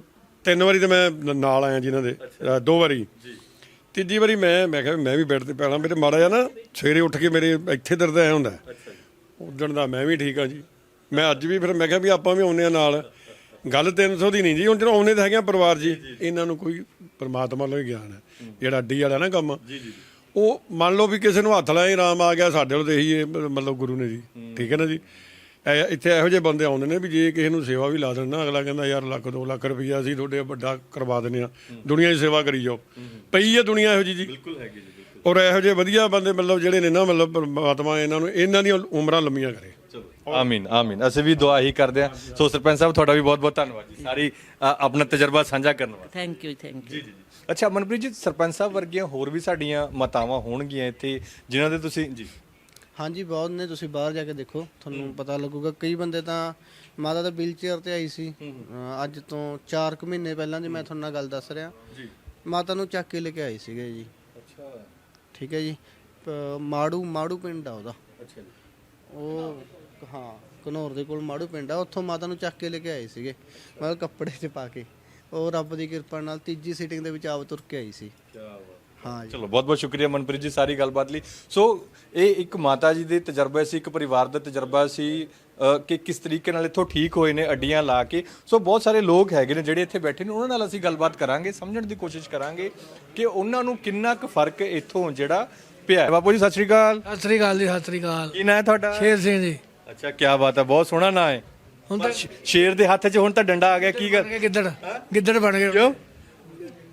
ਤਿੰਨ ਵਾਰੀ ਤੇ ਮੈਂ ਨ- ਨਾਲ ਆਇਆ ਜੀ ਇਹਨਾਂ ਦੇ ਅ, ਦੋ ਵਾਰੀ। ਤੀਜੀ ਵਾਰੀ ਮੈਂ ਮੈਂ ਕਿਹਾ ਵੀ ਮੈਂ ਵੀ ਬੈੱਡ ਤੇ ਪੈਣਾ ਮੇਰੇ ਮਾੜਾ ਜਿਹਾ ਨਾ ਸਵੇਰੇ ਉੱਠ ਕੇ ਮੇਰੇ ਇੱਥੇ ਦਰਦ ਆਇਆ ਹੁੰਦਾ। ਉਦਣ ਦਾ ਮੈਂ ਵੀ ਠੀਕ ਆ ਜੀ। ਮੈਂ ਅੱਜ ਵੀ ਫਿਰ ਮੈਂ ਕਿਹਾ ਵੀ ਆਪਾਂ ਵੀ ਆਉਨੇ ਆ ਨਾਲ। ਗੱਲ 300 ਦੀ ਨਹੀਂ ਜੀ ਹੁਣ ਜਦੋਂ ਆਉਨੇ ਤਾਂ ਹੈਗੇ ਆ ਪਰਿਵਾਰ ਜੀ ਇਹਨਾਂ ਨੂੰ ਕੋਈ ਪਰਮਾਤਮਾ ਵੱਲੋਂ ਹੀ ਗਿਆਨ ਹੈ। ਜਿਹੜਾ ਅੱਡੀ ਵਾਲਾ ਨਾ ਕੰਮ। ਉਹ ਮੰਨ ਲਓ ਵੀ ਕਿਸੇ ਨੂੰ ਹੱਥ ਲਾਏ ਆਰਾਮ ਆ ਗਿਆ ਸਾਡੇ ਵੱਲ ਤੇ ਇਹੀ ਇਹ ਮਤਲਬ ਗੁਰੂ ਨੇ ਜੀ। ਠੀਕ ਹੈ ਨਾ ਜੀ? ਐ- ਇੱਥੇ ਇਹੋ ਜਿਹੇ ਬੰਦੇ ਆਉਂਦੇ ਨੇ ਵੀ ਜੇ ਕਿਸੇ ਨੂੰ ਸੇਵਾ ਵੀ ਲਾ ਦੇਣ ਨਾ ਅਗਲਾ ਕਹਿੰਦਾ ਯਾਰ ਲੱਖ 2 ਲੱਖ ਰੁਪਈਆ ਅਸੀਂ ਤੁਹਾਡੇ ਵੱਡਾ ਕਰਵਾ ਦਿੰਦੇ ਆ ਦੁਨੀਆ ਦੀ ਸੇਵਾ ਕਰੀ ਜਾਓ। ਪਈ ਹੈ ਦੁਨੀਆ ਇਹੋ ਜੀ ਜੀ। ਬਿਲਕੁਲ ਹੈਗੀ ਜੀ ਔਰ ਇਹੋ ਜਿਹੇ ਵਧੀਆ ਬੰਦੇ ਮਤਲਬ ਜਿਹੜੇ ਨੇ ਨਾ ਮਤਲਬ ਪਰਮਾਤਮਾ ਇਹਨਾਂ ਨੂੰ ਇਹਨਾਂ ਦੀਆਂ ਉਮਰਾਂ ਲੰਮੀਆਂ ਕਰੇ। ਆਮੀਨ ਆਮੀਨ। ਅਸੀਂ ਵੀ ਦੁਆ ਹੀ ਕਰਦੇ ਹਾਂ। ਸੋ ਸਰਪੰਚ ਸਾਹਿਬ ਤੁਹਾਡਾ ਵੀ ਬਹੁਤ ਬਹੁਤ ਧੰਨਵਾਦ ਜੀ। ਸਾਰੀ ਅ, ਆਪਣਾ ਤਜਰਬਾ ਸਾਂਝਾ ਕਰਨ ਵਾਸਤੇ। ਥੈਂਕ ਯੂ ਥੈਂਕ ਯੂ ਜੀ ਜੀ। ਅੱਛਾ ਮਨਪ੍ਰੀਤ ਜੀ ਸਰਪੰਚ ਸਾਹਿਬ ਵਰਗੀਆਂ ਹੋਰ ਵੀ ਸਾਡੀਆਂ ਮਾਤਾਵਾਂ ਹੋਣਗੀਆਂ ਇੱਥੇ ਜਿਨ੍ਹਾਂ ਦੇ ਤੁਸੀਂ ਜੀ। ਹਾਂਜੀ ਬਹੁਤ ਨੇ ਤੁਸੀਂ ਬਾਹਰ ਜਾ ਕੇ ਦੇਖੋ ਤੁਹਾਨੂੰ ਪਤਾ ਲੱਗੂਗਾ। ਕਈ ਬੰਦੇ ਤਾਂ ਮਾਤਾ ਦਾ ਵੀਲ ਚੇਅਰ ਤੇ ਆਈ ਸੀ। ਅਹ ਅੱਜ ਤੋਂ 4 ਕੁ ਮਹੀਨੇ ਪਹਿਲਾਂ ਦੀ ਮੈਂ ਤੁਹਾਨੂੰ ਨਾਲ ਗੱਲ ਦੱਸ ਰਿਹਾ। ਜੀ। ਮਾਤਾ ਨੂੰ ਚੱਕ ਕੇ ਲੈ ਕੇ ਆਏ ਸੀਗੇ ਜੀ। ਅੱਛਾ। ਠੀਕ ਹੈ ਜੀ। ਪ- ਮਾੜੂ ਮਾੜੂ ਪਿੰਡ ਆ ਉਹਦਾ। ਅੱਛਾ ਜੀ। ਉਹ ਹਾਂ ਘਨੌਰ ਦੇ ਕੋਲ ਮਾੜੂ ਪਿੰਡ ਆ। ਉੱਥੋਂ ਮਾਤਾ ਨੂੰ ਚੱਕ ਕੇ ਲੈ ਕੇ ਆਏ ਸੀਗੇ। ਮਤਲਬ ਕੱਪੜੇ 'ਚ ਪਾ ਕੇ। ਉਹ ਰੱਬ ਦੀ ਕਿਰਪਾ ਨਾਲ ਤੀਜੀ ਸੀਟਿੰਗ ਦੇ ਵਿੱਚ ਆਪ ਤੁਰ ਕੇ ਆਈ ਸੀ। ਹਾਂ ਜੀ। ਚਲੋ ਬਹੁਤ ਬਹੁਤ ਸ਼ੁਕਰੀਆ ਮਨਪ੍ਰੀਤ ਜੀ ਸਾਰੀ ਗੱਲਬਾਤ ਲਈ। ਸੋ ਇਹ ਇੱਕ ਮਾਤਾ ਜੀ ਦੇ ਤਜਰਬੇ ਸੀ ਇੱਕ ਪਰਿਵਾਰ ਦਾ ਤਜਰਬਾ ਸੀ ਅ, ਕਿ ਕਿਸ ਤਰੀਕੇ ਨਾਲ ਇੱਥੋਂ ਠੀਕ ਹੋਏ ਨੇ ਅੱਡੀਆਂ ਲਾ ਕੇ। ਸੋ ਬਹੁਤ ਸਾਰੇ ਲੋਕ ਹੈਗੇ ਨੇ ਜਿਹੜੇ ਇੱਥੇ ਬੈਠੇ ਨੇ ਉਹਨਾਂ ਨਾਲ ਅਸੀਂ ਗੱਲਬਾਤ ਕਰਾਂਗੇ ਸਮਝਣ ਦੀ ਕੋਸ਼ਿਸ਼ ਕਰਾਂਗੇ ਕਿ ਉਹਨਾਂ ਨੂੰ ਕਿੰਨਾ ਕੁ ਫ਼ਰਕ ਇੱਥੋਂ ਜਿਹੜਾ ਪਿਆ ਹੈ। ਬਾਪੂ ਜੀ ਸਤਿ ਸ਼੍ਰੀ ਅਕਾਲ। ਸਤਿ ਸ੍ਰੀ ਅਕਾਲ ਜੀ ਸਤਿ ਸ੍ਰੀ ਅਕਾਲ। ਕੀ ਨਾਂ ਹੈ ਤੁਹਾਡਾ? ਸ਼ੇਰ ਸਿੰਘ ਜੀ। ਅੱਛਾ ਕੀ ਬਾਤ ਹੈ ਬਹੁਤ ਸੋਹਣਾ ਨਾਂ ਹੈ। ਹੁਣ ਸ਼- ਸ਼ੇਰ ਦੇ ਹੱਥ 'ਚ ਹੁਣ ਤਾਂ ਡੰਡਾ ਆ ਗਿਆ ਕੀ ਗੱਲ? ਗਿੱਦੜ ਗਿੱਦੜ ਬਣ ਗਏ। ਕਿਉਂ?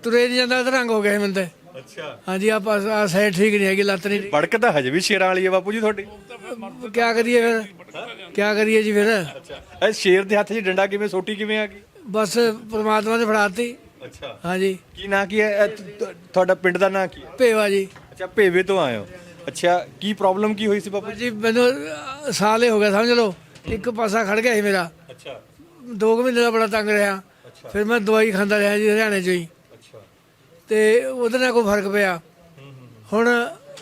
ਤੁਰੇ ਨਹੀਂ ਜਾਂਦਾ ਤੇ ਰੰਗ ਹੋ ਗਿਆ ਸੀ ਮੈਨੂੰ ਤੇ। ਅੱਛਾ। ਹਾਂਜੀ ਆਪਾਂ ਆ ਸਾਈਡ ਠੀਕ ਨਹੀਂ ਹੈਗੀ ਲੱਤ ਨਹੀਂ ਬੜਕ ਤਾਂ ਹਜੇ ਵੀ ਸ਼ੇਰਾਂ ਵਾਲੀ ਹੈ ਬਾਪੂ ਜੀ ਤੁਹਾਡੀ। ਕੀ ਕਰੀਏ ਫਿਰ? ਕੀ ਕਰੀਏ ਜੀ ਫਿਰ? ਇਹ ਸ਼ੇਰ ਦੇ ਹੱਥ 'ਚ ਡੰਡਾ ਕਿਵੇਂ ਸੋਟੀ ਕਿਵੇਂ ਆ ਗਈ? ਬਸ ਪ੍ਰਮਾਤਮਾ ਨੇ ਫੜਾਤੀ। ਅੱਛਾ। ਹਾਂਜੀ। ਕੀ ਨਾਂ ਕੀ ਹੈ? ਇਹ ਤ- ਤ- ਤੁਹਾਡਾ ਪਿੰਡ ਦਾ ਨਾਂ ਕੀ ਹੈ? ਭੇਵਾ ਜੀ। ਅੱਛਾ ਭੇਵੇ ਤੋਂ ਆਏ ਹੋ। ਅੱਛਾ ਕੀ ਪ੍ਰੋਬਲਮ ਕੀ ਹੋਈ ਸੀ ਬਾਪੂ ਜੀ? ਮੈਨੂੰ ਅਹ, ਸਾਲ ਹੀ ਹੋ ਗਿਆ ਸਮਝ ਲਓ। ਇੱਕ ਪਾਸਾ ਖੜ ਗਿਆ ਸੀ ਮੇਰਾ। ਅੱਛਾ। ਦੋ ਕੁ ਮਹੀਨੇ ਦਾ ਬੜਾ ਤੰਗ ਰਿਹਾ। ਫਿਰ ਮੈਂ ਦਵਾਈ ਖਾਂਦਾ ਰਿਹਾ ਜੀ ਹਰਿਆਣੇ ਚੋਂ ਹੀ। ਅੱਛਾ ਤੇ ਉਹਦੇ ਨਾਲ ਕੋਈ ਫ਼ਰਕ ਪਿਆ। ਹੁਣ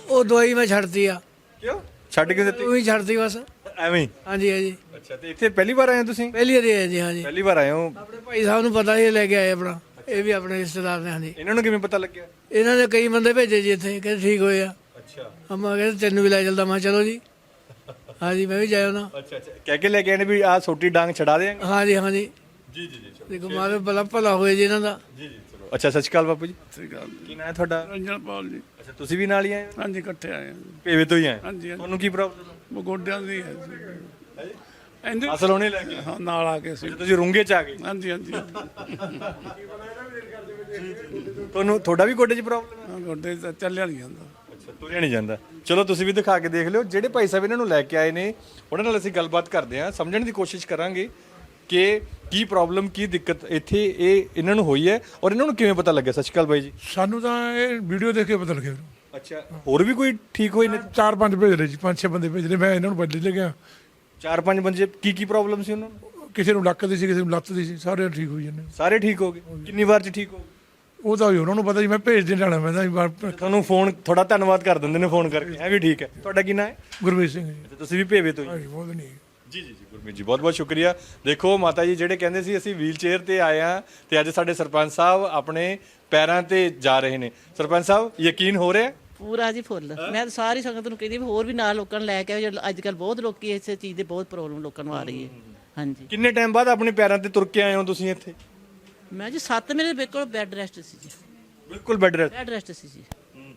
ਉਹ ਦਵਾਈ ਮੈਂ ਛੱਡਤੀ ਆ। ਕਿਉਂ? ਛੱਡ ਕੇ ਦਿੱਤੀ? ਉਹੀ ਛੱਡਤੀ ਬਸ। ਐਵੇਂ ਹੀ? ਹਾਂਜੀ ਹਾਂਜੀ। ਅੱਛਾ ਤੇ ਇੱਥੇ ਪਹਿਲੀ ਵਾਰ ਆਏ ਹੋ ਤੁਸੀਂ? ਪਹਿਲੀ ਵਾਰੀ ਆਏ ਜੀ ਹਾਂਜੀ। ਪਹਿਲੀ ਵਾਰ ਆਏ ਹੋ? ਆਪਣੇ ਭਾਈ ਸਾਹਿਬ ਨੂੰ ਪਤਾ ਇਹ ਲੈ ਕੇ ਆਏ ਆਪਣਾ। ਇਹ ਵੀ ਆਪਣੇ ਰਿਸ਼ਤੇਦਾਰ ਨੇ ਹਾਂਜੀ। ਇਹਨਾਂ ਨੂੰ ਕਿਵੇਂ ਪਤਾ ਲੱਗਿਆ? ਇਹਨਾਂ ਨੇ ਕਈ ਬੰਦੇ ਭੇਜੇ ਜੀ ਇੱਥੇ ਕਹਿੰਦੇ ਠੀਕ ਹੋਏ ਆ। ਅੱਛਾ। ਅੰਮਾ ਕਹਿੰਦੇ ਤੈਨੂੰ ਵੀ ਲੈ ਚੱਲਦਾ ਮੈਂ ਕਿਹਾ ਚਲੋ ਜੀ। ਹਾਂਜੀ ਮੈਂ ਵੀ ਜਾਇਆ ਨਾ। ਅੱਛਾ ਅੱਛਾ। ਕਹਿ ਕੇ ਲੈ ਕੇ ਆਏ ਨੇ ਵੀ ਆਹ ਛੋਟੀ ਡਾਂਗ ਛਡਾ ਦੇਾਂਗੇ ਹਾਂਜੀ ਹਾਂਜੀ। ਜੀ ਜੀ ਜੀ ਦੇਖੋ ਮਾਰੇ ਭਲਾ ਭਲਾ ਹੋਏ ਜੀ ਇਹਨਾਂ ਦਾ। ਜੀ ਜੀ। ਅੱਛਾ ਸਤਿ ਸ਼੍ਰੀ ਅਕਾਲ ਬਾਪੂ ਜੀ। ਸ੍ਰੀ ਅਕਾਲ ਕੀ ਨਾਂ ਹੈ ਤੁਹਾਡਾ? ਰੰਜਨ ਪਾਲ ਜੀ। ਅੱਛਾ ਤੁਸੀਂ ਵੀ ਨਾਲ ਹੀ ਆਏ ਹੋ? ਹਾਂਜੀ ਇਕੱਠੇ ਆਏ ਹਾਂ ਭੇਵੇ ਤੋਂ ਹੀ ਆਏ ਹਾਂਜੀ, ਹਾਂਜੀ। ਤੁਹਾਨੂੰ ਕੀ ਪ੍ਰੋਬਲਮ ਉਹ ਗੋਡਿਆਂ ਦੀ ਹੈ ਇੰਦੇ ਅਸਲ ਉਹਨੇ ਲੈ ਕੇ? ਹਾਂ ਨਾਲ ਆ ਕੇ ਸੀ। ਤੁਸੀਂ ਰੁੰਗੇ ਚ ਆ ਗਏ? ਹਾਂਜੀ ਹਾਂਜੀ। ਤੁਹਾਨੂੰ ਤੁਹਾਡਾ ਵੀ ਗੋਡੇ 'ਚ ਪ੍ਰੋਬਲਮ ਹੈ? ਹਾਂ, ਗੋਡੇ ਤਾਂ ਚੱਲਿਆ ਨਹੀਂ ਜਾਂਦਾ। ਅੱਛਾ ਤੁਰਿਆ ਨਹੀਂ ਜਾਂਦਾ। ਚਲੋ ਤੁਸੀਂ ਵੀ ਦਿਖਾ ਕੇ ਦੇਖ ਲਿਓ। ਜਿਹੜੇ ਭਾਈ ਸਾਹਿਬ ਇਹਨਾਂ ਨੂੰ ਲੈ ਕੇ ਆਏ ਨੇ ਉਹਨਾਂ ਨਾਲ ਅਸੀਂ ਗੱਲਬਾਤ ਕਰਦੇ ਹਾਂ। ਸਮਝਣ ਦੀ ਕੋਸ਼ਿਸ਼ ਕਰਾਂਗੇ। ਕਿ ਕੀ ਪ੍ਰੋਬਲਮ ਕੀ ਦਿੱਕਤ ਇੱਥੇ ਇਹ ਇਹਨਾਂ ਨੂੰ ਹੋਈ ਹੈ ਔਰ ਇਹਨਾਂ ਨੂੰ ਕਿਵੇਂ ਪਤਾ ਲੱਗਿਆ? ਸਤਿ ਸ਼੍ਰੀ ਅਕਾਲ ਬਾਈ ਜੀ। ਸਾਨੂੰ ਤਾਂ ਇਹ ਵੀਡੀਓ ਦੇਖ ਕੇ ਪਤਾ ਲੱਗਿਆ। ਅੱਛਾ ਹੋਰ ਵੀ ਕੋਈ ਠੀਕ ਹੋਏ ਨੇ? ਚਾਰ ਪੰਜ ਭੇਜ ਰਹੇ ਜੀ ਪੰਜ ਛੇ ਬੰਦੇ ਭੇਜ ਰਹੇ ਮੈਂ ਇਹਨਾਂ ਨੂੰ ਬਦਲੀ ਲੈ ਗਿਆ। ਚਾਰ ਪੰਜ ਬੰਦੇ ਕੀ ਕੀ ਪ੍ਰੋਬਲਮ ਸੀ ਉਹਨਾਂ ਨੂੰ? ਕਿਸੇ ਨੂੰ ਲੱਕ ਦੀ ਸੀ ਕਿਸੇ ਨੂੰ ਲੱਤ ਦੀ ਸੀ ਸਾਰੇ ਠੀਕ ਹੋਈ ਜਾਂਦੇ। ਸਾਰੇ ਠੀਕ ਹੋ ਗਏ? ਕਿੰਨੀ ਵਾਰ ਚ ਠੀਕ ਹੋ ਗਏ? ਉਹ ਤਾਂ ਉਹਨਾਂ ਨੂੰ ਪਤਾ ਜੀ ਮੈਂ ਭੇਜ ਦੇਣ ਜਾਣਾ ਮੈਂ ਤਾਂ ਜੀ ਤੁਹਾਨੂੰ ਫੋਨ ਥੋੜਾ ਧੰਨਵਾਦ ਕਰ ਦਿੰਦੇ ਨੇ ਫੋਨ ਕਰਕੇ। ਇਹ ਵੀ ਠੀਕ ਹੈ। ਤੁਹਾਡਾ ਕੀ ਨਾਂ ਹੈ? ਗੁਰਮੀਤ ਸਿੰਘ ਜੀ। ਤੁਸੀਂ ਵੀ ਭੇਵੇ ਤੋਂ ਹੀ ਹਾਂਜੀ ਬਹੁਤ ਨਹੀਂ। ਜੀ ਜੀ ਜੀ ਗੁਰਮੀਤ ਜੀ ਬਹੁਤ ਬਹੁਤ ਸ਼ੁਕਰੀਆ। ਦੇਖੋ ਮਾਤਾ ਜੀ ਜਿਹੜੇ ਕਹਿੰਦੇ ਸੀ ਅਸੀਂ ਵੀਲ ਚੇਅਰ ਤੇ ਆਏ ਆ ਤੇ ਅੱਜ ਸਾਡੇ ਸਰਪੰਚ ਸਾਹਿਬ ਆਪਣੇ ਪੈਰਾਂ ਤੇ ਜਾ ਰਹੇ ਨੇ। ਸਰਪੰਚ ਸਾਹਿਬ ਯਕੀਨ ਹੋ ਰਿਹਾ? ਹੈ? ਪੂਰਾ ਜੀ ਫੁੱਲ। ਮੈਂ ਤਾਂ ਸਾਰੀ ਸੰਗਤ ਨੂੰ ਕਹਿੰਦੀ ਵੀ ਹੋਰ ਵੀ ਨਾਲ ਲੋਕਾਂ ਨੂੰ ਲੈ ਕੇ ਆਓ ਅੱਜ ਕੱਲ ਬਹੁਤ ਲੋਕੀ ਇਸ ਚੀਜ਼ ਦੇ ਬਹੁਤ ਪ੍ਰੋਬਲਮ ਲੋਕਾਂ ਨੂੰ ਆ ਰਹੀ ਹੈ। ਹਾਂਜੀ। ਕਿੰਨੇ ਟਾਈਮ ਬਾਅਦ ਆਪਣੇ ਪੈਰਾਂ ਤੇ ਤੁਰ ਕੇ ਆਏ ਹੋ ਤੁਸੀਂ ਇੱਥੇ? ਮੈਂ ਜੀ 7 ਮਹੀਨੇ ਬਿਲਕੁਲ ਬੈੱਡ ਰੈਸਟ ਸੀ ਜੀ। ਬਿਲਕੁਲ ਬੈੱਡ ਰੈਸਟ ਬੈੱਡ ਰੈਸਟ ਸੀ ਜੀ।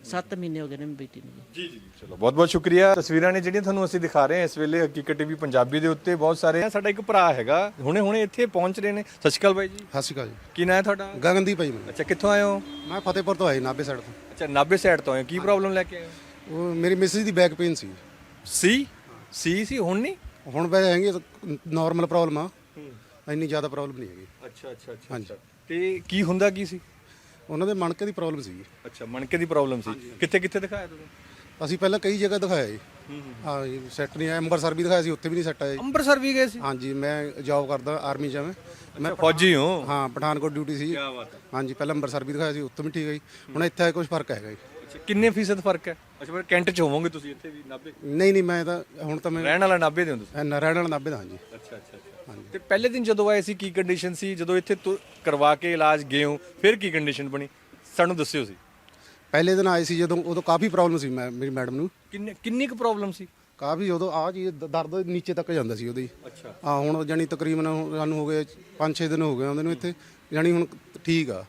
7 ਮਹੀਨੇ ਹੋ ਗਏ ਨੇ ਮੇਰੀ ਬੇਟੀ ਨੂੰ। ਜੀ ਜੀ ਚਲੋ ਬਹੁਤ ਬਹੁਤ ਸ਼ੁਕਰੀਆ। ਤਸਵੀਰਾਂ ਨੇ ਜਿਹੜੀਆਂ ਤੁਹਾਨੂੰ ਅਸੀਂ ਦਿਖਾ ਰਹੇ ਹਾਂ ਇਸ ਵੇਲੇ ਹਕੀਕਤ ਟੀਵੀ ਪੰਜਾਬੀ ਦੇ ਉੱਤੇ ਬਹੁਤ ਸਾਰੇ। ਆ ਸਾਡਾ ਇੱਕ ਭਰਾ ਹੈਗਾ ਹੁਣੇ ਹੁਣੇ ਇੱਥੇ ਪਹੁੰਚ ਰਹੇ ਨੇ। ਸਤਿ ਸ਼੍ਰੀ ਅਕਾਲ ਬਾਈ ਜੀ। ਸਤਿ ਸ਼੍ਰੀ ਅਕਾਲ ਜੀ। ਕੀ ਨਾਂ ਹੈ ਤੁਹਾਡਾ? ਗਗਨਦੀਪ ਭਾਈ ਮੈਂ ਅੱਛਾ ਕਿੱਥੋਂ ਆਏ ਹੋ? ਮੈਂ ਫਤਿਹਪੁਰ ਤੋਂ ਆਇਆ ਨਾਭੇ ਸਾਈਡ ਤੋਂ। ਅੱਛਾ ਨਾਭੇ ਸਾਈਡ ਤੋਂ ਆਏ ਹੋ। ਕੀ ਪ੍ਰੋਬਲਮ ਲੈ ਕੇ ਆਏ ਹੋ? ਉਹ ਮੇਰੀ ਮਿਸਿਸ ਦੀ ਬੈਕ ਪੇਨ ਸੀ। ਸੀ? ਸੀ ਸੀ ਹੁਣ ਨਹੀਂ? ਹੁਣ ਵੈਸੇ ਹੈਗੀ ਨਾਰਮਲ ਪ੍ਰੋਬਲਮ ਆ। ਇੰਨੀ ਜ਼ਿਆਦਾ ਪ੍ਰੋਬਲਮ ਨਹੀਂ ਹੈਗੀ। ਅੱਛਾ ਅੱਛਾ ਅੱਛਾ। ਤੇ ਕੀ ਹੁੰਦਾ ਕੀ ਸੀ? ਉਹਨਾਂ ਦੇ ਮਣਕੇ ਦੀ ਪ੍ਰੋਬਲਮ ਸੀ ਅੱਛਾ ਮਣਕੇ ਦੀ ਪ੍ਰੋਬਲਮ ਸੀ। ਕਿੱਥੇ ਕਿੱਥੇ ਦਿਖਾਇਆ ਤੁਸੀਂ? ਅਸੀਂ ਪਹਿਲਾਂ ਕਈ ਜਗ੍ਹਾ ਦਿਖਾਇਆ ਜੀ। ਹਾਂ ਜੀ ਸੈੱਟ ਨਹੀਂ ਆਇਆ। ਅੰਮ੍ਰਿਤਸਰ ਵੀ ਦਿਖਾਇਆ ਸੀ ਉੱਥੇ ਵੀ ਨਹੀਂ ਸੈੱਟ ਆਇਆ ਜੀ। ਅੰਮ੍ਰਿਤਸਰ ਵੀ ਗਏ ਸੀ? ਹਾਂਜੀ ਮੈਂ ਜੌਬ ਕਰਦਾ ਆਰਮੀ 'ਚ ਆ ਮੈਂ। ਮੈਂ ਫੌਜੀ ਹੋ? ਹਾਂ ਪਠਾਨਕੋਟ ਡਿਊਟੀ ਸੀ। ਕੀ ਬਾਤ ਹੈ। ਹਾਂਜੀ ਪਹਿਲਾਂ ਅੰਮ੍ਰਿਤਸਰ ਵੀ ਦਿਖਾਇਆ ਸੀ ਉੱਥੇ ਵੀ ਠੀਕ ਹੈ ਜੀ। ਹੁਣ ਇੱਥੇ ਆਏ ਕੁਝ ਫ਼ਰਕ ਹੈਗਾ ਜੀ। ਅੱਛਾ ਕਿੰਨੇ ਫੀਸਦ ਫ਼ਰਕ ਹੈ? ਅੱਛਾ ਪਰ ਕੈਂਟ ਚ ਹੋਵੋਗੇ ਤੁਸੀਂ ਇੱਥੇ ਵੀ ਨਾਭੇ? ਨਹੀਂ ਨਹੀਂ ਮੈਂ ਤਾਂ ਹੁਣ ਤਾਂ ਮੈਂ ਰਹਿਣ ਵਾਲਾ ਨਾਭੇ ਦੇ ਹੋ ਤੁਸੀਂ? ਰਹਿਣ ਵਾਲਾ ਨਾਭੇ ਦਾ ਹਾਂਜੀ। ਅੱਛਾ ਅੱਛਾ। ਤੇ ਪਹਿਲੇ ਦਿਨ ਜਦੋਂ ਆਏ ਸੀ ਕੀ ਕੰਡੀਸ਼ਨ ਸੀ? ਜਦੋਂ ਇੱਥੇ ਤੁ- ਕਰਵਾ ਕੇ ਇਲਾਜ ਗਏ ਹੋ ਫਿਰ ਕੀ ਕੰਡੀਸ਼ਨ ਬਣੀ? ਸਾਨੂੰ ਦੱਸਿਓ ਸੀ। ਪਹਿਲੇ ਦਿਨ ਆਏ ਸੀ ਜਦੋਂ ਉਦੋਂ ਕਾਫੀ ਪ੍ਰੋਬਲਮ ਸੀ ਮੈਂ ਮੇਰੀ ਮੈਡਮ ਨੂੰ। ਕਿੰਨੇ ਕਿੰਨੀ ਕੁ ਪ੍ਰੋਬਲਮ ਸੀ? ਕਾਫੀ ਉਦੋਂ ਆ ਜੀ ਦ- ਦਰਦ ਨੀਚੇ ਤੱਕ ਜਾਂਦਾ ਸੀ ਉਹਦੀ। ਅੱਛਾ। ਆ ਹੁਣ ਜਾਨੀ ਤਕਰੀਬਨ ਹੁਣ ਸਾਨੂੰ ਹੋ ਗਏ 5-6 ਦਿਨ ਹੋ ਗਏ ਆਉਂਦੇ ਨੂੰ ਇੱਥੇ ਜਾਨੀ ਹੁਣ ਠੀਕ ਆ।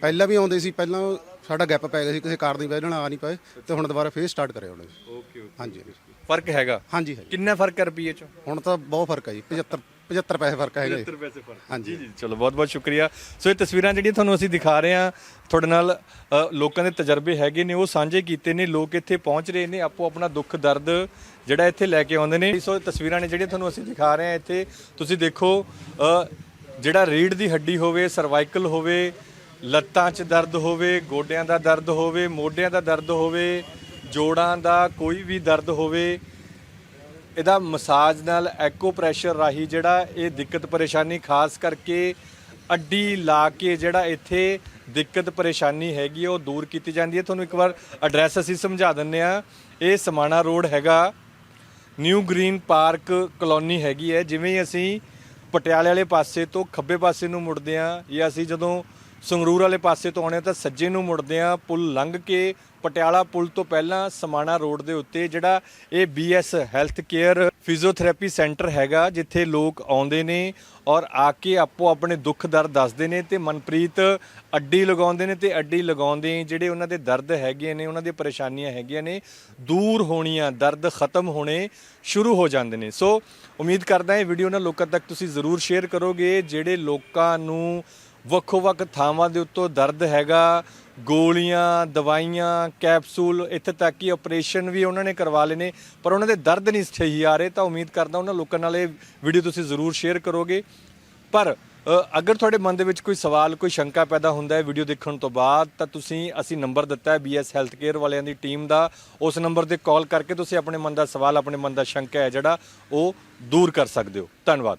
ਪਹਿਲਾਂ ਵੀ ਆਉਂਦੇ ਸੀ ਪਹਿਲਾਂ ਸਾਡਾ ਗੈਪ ਪੈ ਗਿਆ ਸੀ ਕਿਸੇ ਕਾਰਨ ਦੀ ਵਜ੍ਹਾ ਨਾਲ ਆ ਨਹੀਂ ਪਏ ਤੇ ਹੁਣ ਦੁਬਾਰਾ ਫੇਰ ਸਟਾਰਟ ਕਰਿਆ ਉਹਨੇ। ਓਕੇ ਓਕੇ ਹਾਂਜੀ। ਫ਼ਰਕ ਹੈਗਾ? ਹਾਂਜੀ ਹੈ ਕਿੰਨਾ ਫ਼ਰਕ ਹੈ ਰੁਪਈਏ ਚੋਂ? ਹੁਣ ਤਾਂ ਬਹੁਤ ਫ਼ਰਕ ਹੈ ਜੀ 75 75 ਪੈਸੇ ਫ਼ਰਕ ਹੈਗਾ ਜੀ। ਪੈਸੇ ਫ਼ਰਕ। ਹਾਂਜੀ। ਜੀ ਚਲੋ ਬਹੁਤ ਬਹੁਤ ਸ਼ੁਕਰੀਆ। ਸੋ ਇਹ ਤਸਵੀਰਾਂ ਜਿਹੜੀਆਂ ਤੁਹਾਨੂੰ ਅਸੀਂ ਦਿਖਾ ਰਹੇ ਹਾਂ ਤੁਹਾਡੇ ਨਾਲ ਅ, ਲੋਕਾਂ ਦੇ ਤਜਰਬੇ ਹੈਗੇ ਨੇ ਉਹ ਸਾਂਝੇ ਕੀਤੇ ਨੇ ਲੋਕ ਇੱਥੇ ਪਹੁੰਚ ਰਹੇ ਨੇ ਆਪੋ ਆਪਣਾ ਦੁੱਖ ਦਰਦ ਜਿਹੜਾ ਇੱਥੇ ਲੈ ਕੇ ਆਉਂਦੇ ਨੇ। ਸੋ ਇਹ ਤਸਵੀਰਾਂ ਨੇ ਜਿਹੜੀਆਂ ਤੁਹਾਨੂੰ ਅਸੀਂ ਦਿਖਾ ਰਹੇ ਹਾਂ ਇੱਥੇ। ਤੁਸੀਂ ਦੇਖੋ ਅ, ਜਿਹੜਾ ਰੀੜ ਦੀ ਹੱਡੀ ਹੋਵੇ ਸਰਵਾਈਕਲ ਹੋਵੇ ਲੱਤਾਂ 'ਚ ਦਰਦ ਹੋਵੇ ਗੋਡਿਆਂ ਦਾ ਦਰਦ ਹੋਵੇ ਮੋਢਿਆਂ ਦਾ ਦਰਦ ਹੋਵੇ ਜੋੜਾਂ ਦਾ ਕੋਈ ਵੀ ਦਰਦ ਹੋਵੇ ਇਹਦਾ ਮਸਾਜ ਨਾਲ ਐਕੋ ਪ੍ਰੈਸ਼ਰ ਰਾਹੀਂ ਜਿਹੜਾ ਇਹ ਦਿੱਕਤ ਪਰੇਸ਼ਾਨੀ ਖਾਸ ਕਰਕੇ ਅੱਡੀ ਲਾ ਕੇ ਜਿਹੜਾ ਇੱਥੇ ਦਿੱਕਤ ਪਰੇਸ਼ਾਨੀ ਹੈਗੀ ਉਹ ਦੂਰ ਕੀਤੀ ਜਾਂਦੀ ਹੈ। ਤੁਹਾਨੂੰ ਇੱਕ ਵਾਰ ਐਡਰੈਸ ਅਸੀਂ ਸਮਝਾ ਦਿੰਨੇ ਆ ਇਹ ਸਮਾਣਾ ਰੋਡ ਹੈਗਾ। ਨਿਊ ਗ੍ਰੀਨ ਪਾਰਕ ਕਲੋਨੀ ਹੈਗੀ ਹੈ। ਜਿਵੇਂ ਹੀ ਅਸੀਂ ਪਟਿਆਲੇ ਵਾਲੇ ਪਾਸੇ ਤੋਂ ਖੱਬੇ ਪਾਸੇ ਨੂੰ ਮੁੜਦੇ ਆ ਜਾਂ ਅਸੀਂ ਜਦੋਂ ਸੰਗਰੂਰ ਵਾਲੇ ਪਾਸੇ ਤੋਂ ਆਉਣੇ ਹਾਂ ਤਾਂ ਸੱਜੇ ਨੂੰ ਮੁੜਦੇ ਆ ਪੁਲ ਲੰਘ ਕੇ ਪਟਿਆਲਾ ਪੁਲ ਤੋਂ ਪਹਿਲਾਂ ਸਮਾਣਾ ਰੋਡ ਦੇ ਉੱਤੇ, ਜਿਹੜਾ ਇਹ BS health care physiotherapy centre ਹੈਗਾ, ਜਿੱਥੇ ਲੋਕ ਆਉਂਦੇ ਨੇ ਔਰ ਆ ਕੇ ਆਪੋ ਆਪਣੇ ਦੁੱਖ ਦਰਦ ਦੱਸਦੇ ਨੇ ਤੇ ਮਨਪ੍ਰੀਤ ਅੱਡੀ ਲਗਾਉਂਦੇ ਨੇ ਤੇ ਅੱਡੀ ਲਗਾਉਂਦੇ ਹੀ ਜਿਹੜੇ ਉਹਨਾਂ ਦੇ ਦਰਦ ਹੈਗੇ ਨੇ, ਉਹਨਾਂ ਦੀਆਂ ਪਰੇਸ਼ਾਨੀਆਂ ਹੈਗੀਆਂ ਨੇ, ਦੂਰ ਹੋਣੀਆਂ, ਦਰਦ ਖਤਮ ਹੋਣੇ ਸ਼ੁਰੂ ਹੋ ਜਾਂਦੇ ਨੇ। ਸੋ ਉਮੀਦ ਕਰਦਾ ਇਹ ਵੀਡੀਓ ਨਾ ਲੋਕਾਂ ਤੱਕ ਤੁਸੀਂ ਜ਼ਰੂਰ ਸ਼ੇਅਰ ਕਰੋਗੇ, ਜਿਹੜੇ ਲੋਕਾਂ ਨੂੰ ਵੱਖੋ ਵੱਖ ਥਾਵਾਂ ਦੇ ਉੱਤੋਂ ਦਰਦ ਹੈਗਾ, ਗੋਲੀਆਂ, ਦਵਾਈਆਂ, ਕੈਪਸੂਲ, ਇੱਥੇ ਤੱਕ ਕਿ ਆਪਰੇਸ਼ਨ ਵੀ ਉਹਨਾਂ ਨੇ ਕਰਵਾ ਲਏ ਨੇ, ਪਰ ਉਹਨਾਂ ਦੇ ਦਰਦ ਨਹੀਂ ਸਹੀ ਆ ਰਹੇ, ਤਾਂ ਉਮੀਦ ਕਰਦਾ ਉਹਨਾਂ ਲੋਕਾਂ ਨਾਲ ਇਹ ਵੀਡੀਓ ਤੁਸੀਂ ਜ਼ਰੂਰ ਸ਼ੇਅਰ ਕਰੋਗੇ। ਪਰ ਅਗਰ ਤੁਹਾਡੇ ਮਨ ਦੇ ਵਿੱਚ ਕੋਈ ਸਵਾਲ, ਕੋਈ ਸ਼ੰਕਾ ਪੈਦਾ ਹੁੰਦਾ ਹੈ ਵੀਡੀਓ ਦੇਖਣ ਤੋਂ ਬਾਅਦ, ਤਾਂ ਤੁਸੀਂ, ਅਸੀਂ ਨੰਬਰ ਦਿੱਤਾ ਹੈ ਬੀਐਸ ਹੈਲਥ ਕੇਅਰ ਵਾਲਿਆਂ ਦੀ ਟੀਮ ਦਾ, ਉਸ ਨੰਬਰ ਤੇ ਕਾਲ ਕਰਕੇ ਤੁਸੀਂ ਆਪਣੇ ਮਨ ਦਾ ਸਵਾਲ, ਆਪਣੇ ਮਨ ਦਾ ਸ਼ੰਕਾ ਹੈ ਜਿਹੜਾ, ਉਹ ਦੂਰ ਕਰ ਸਕਦੇ ਹੋ। ਧੰਨਵਾਦ।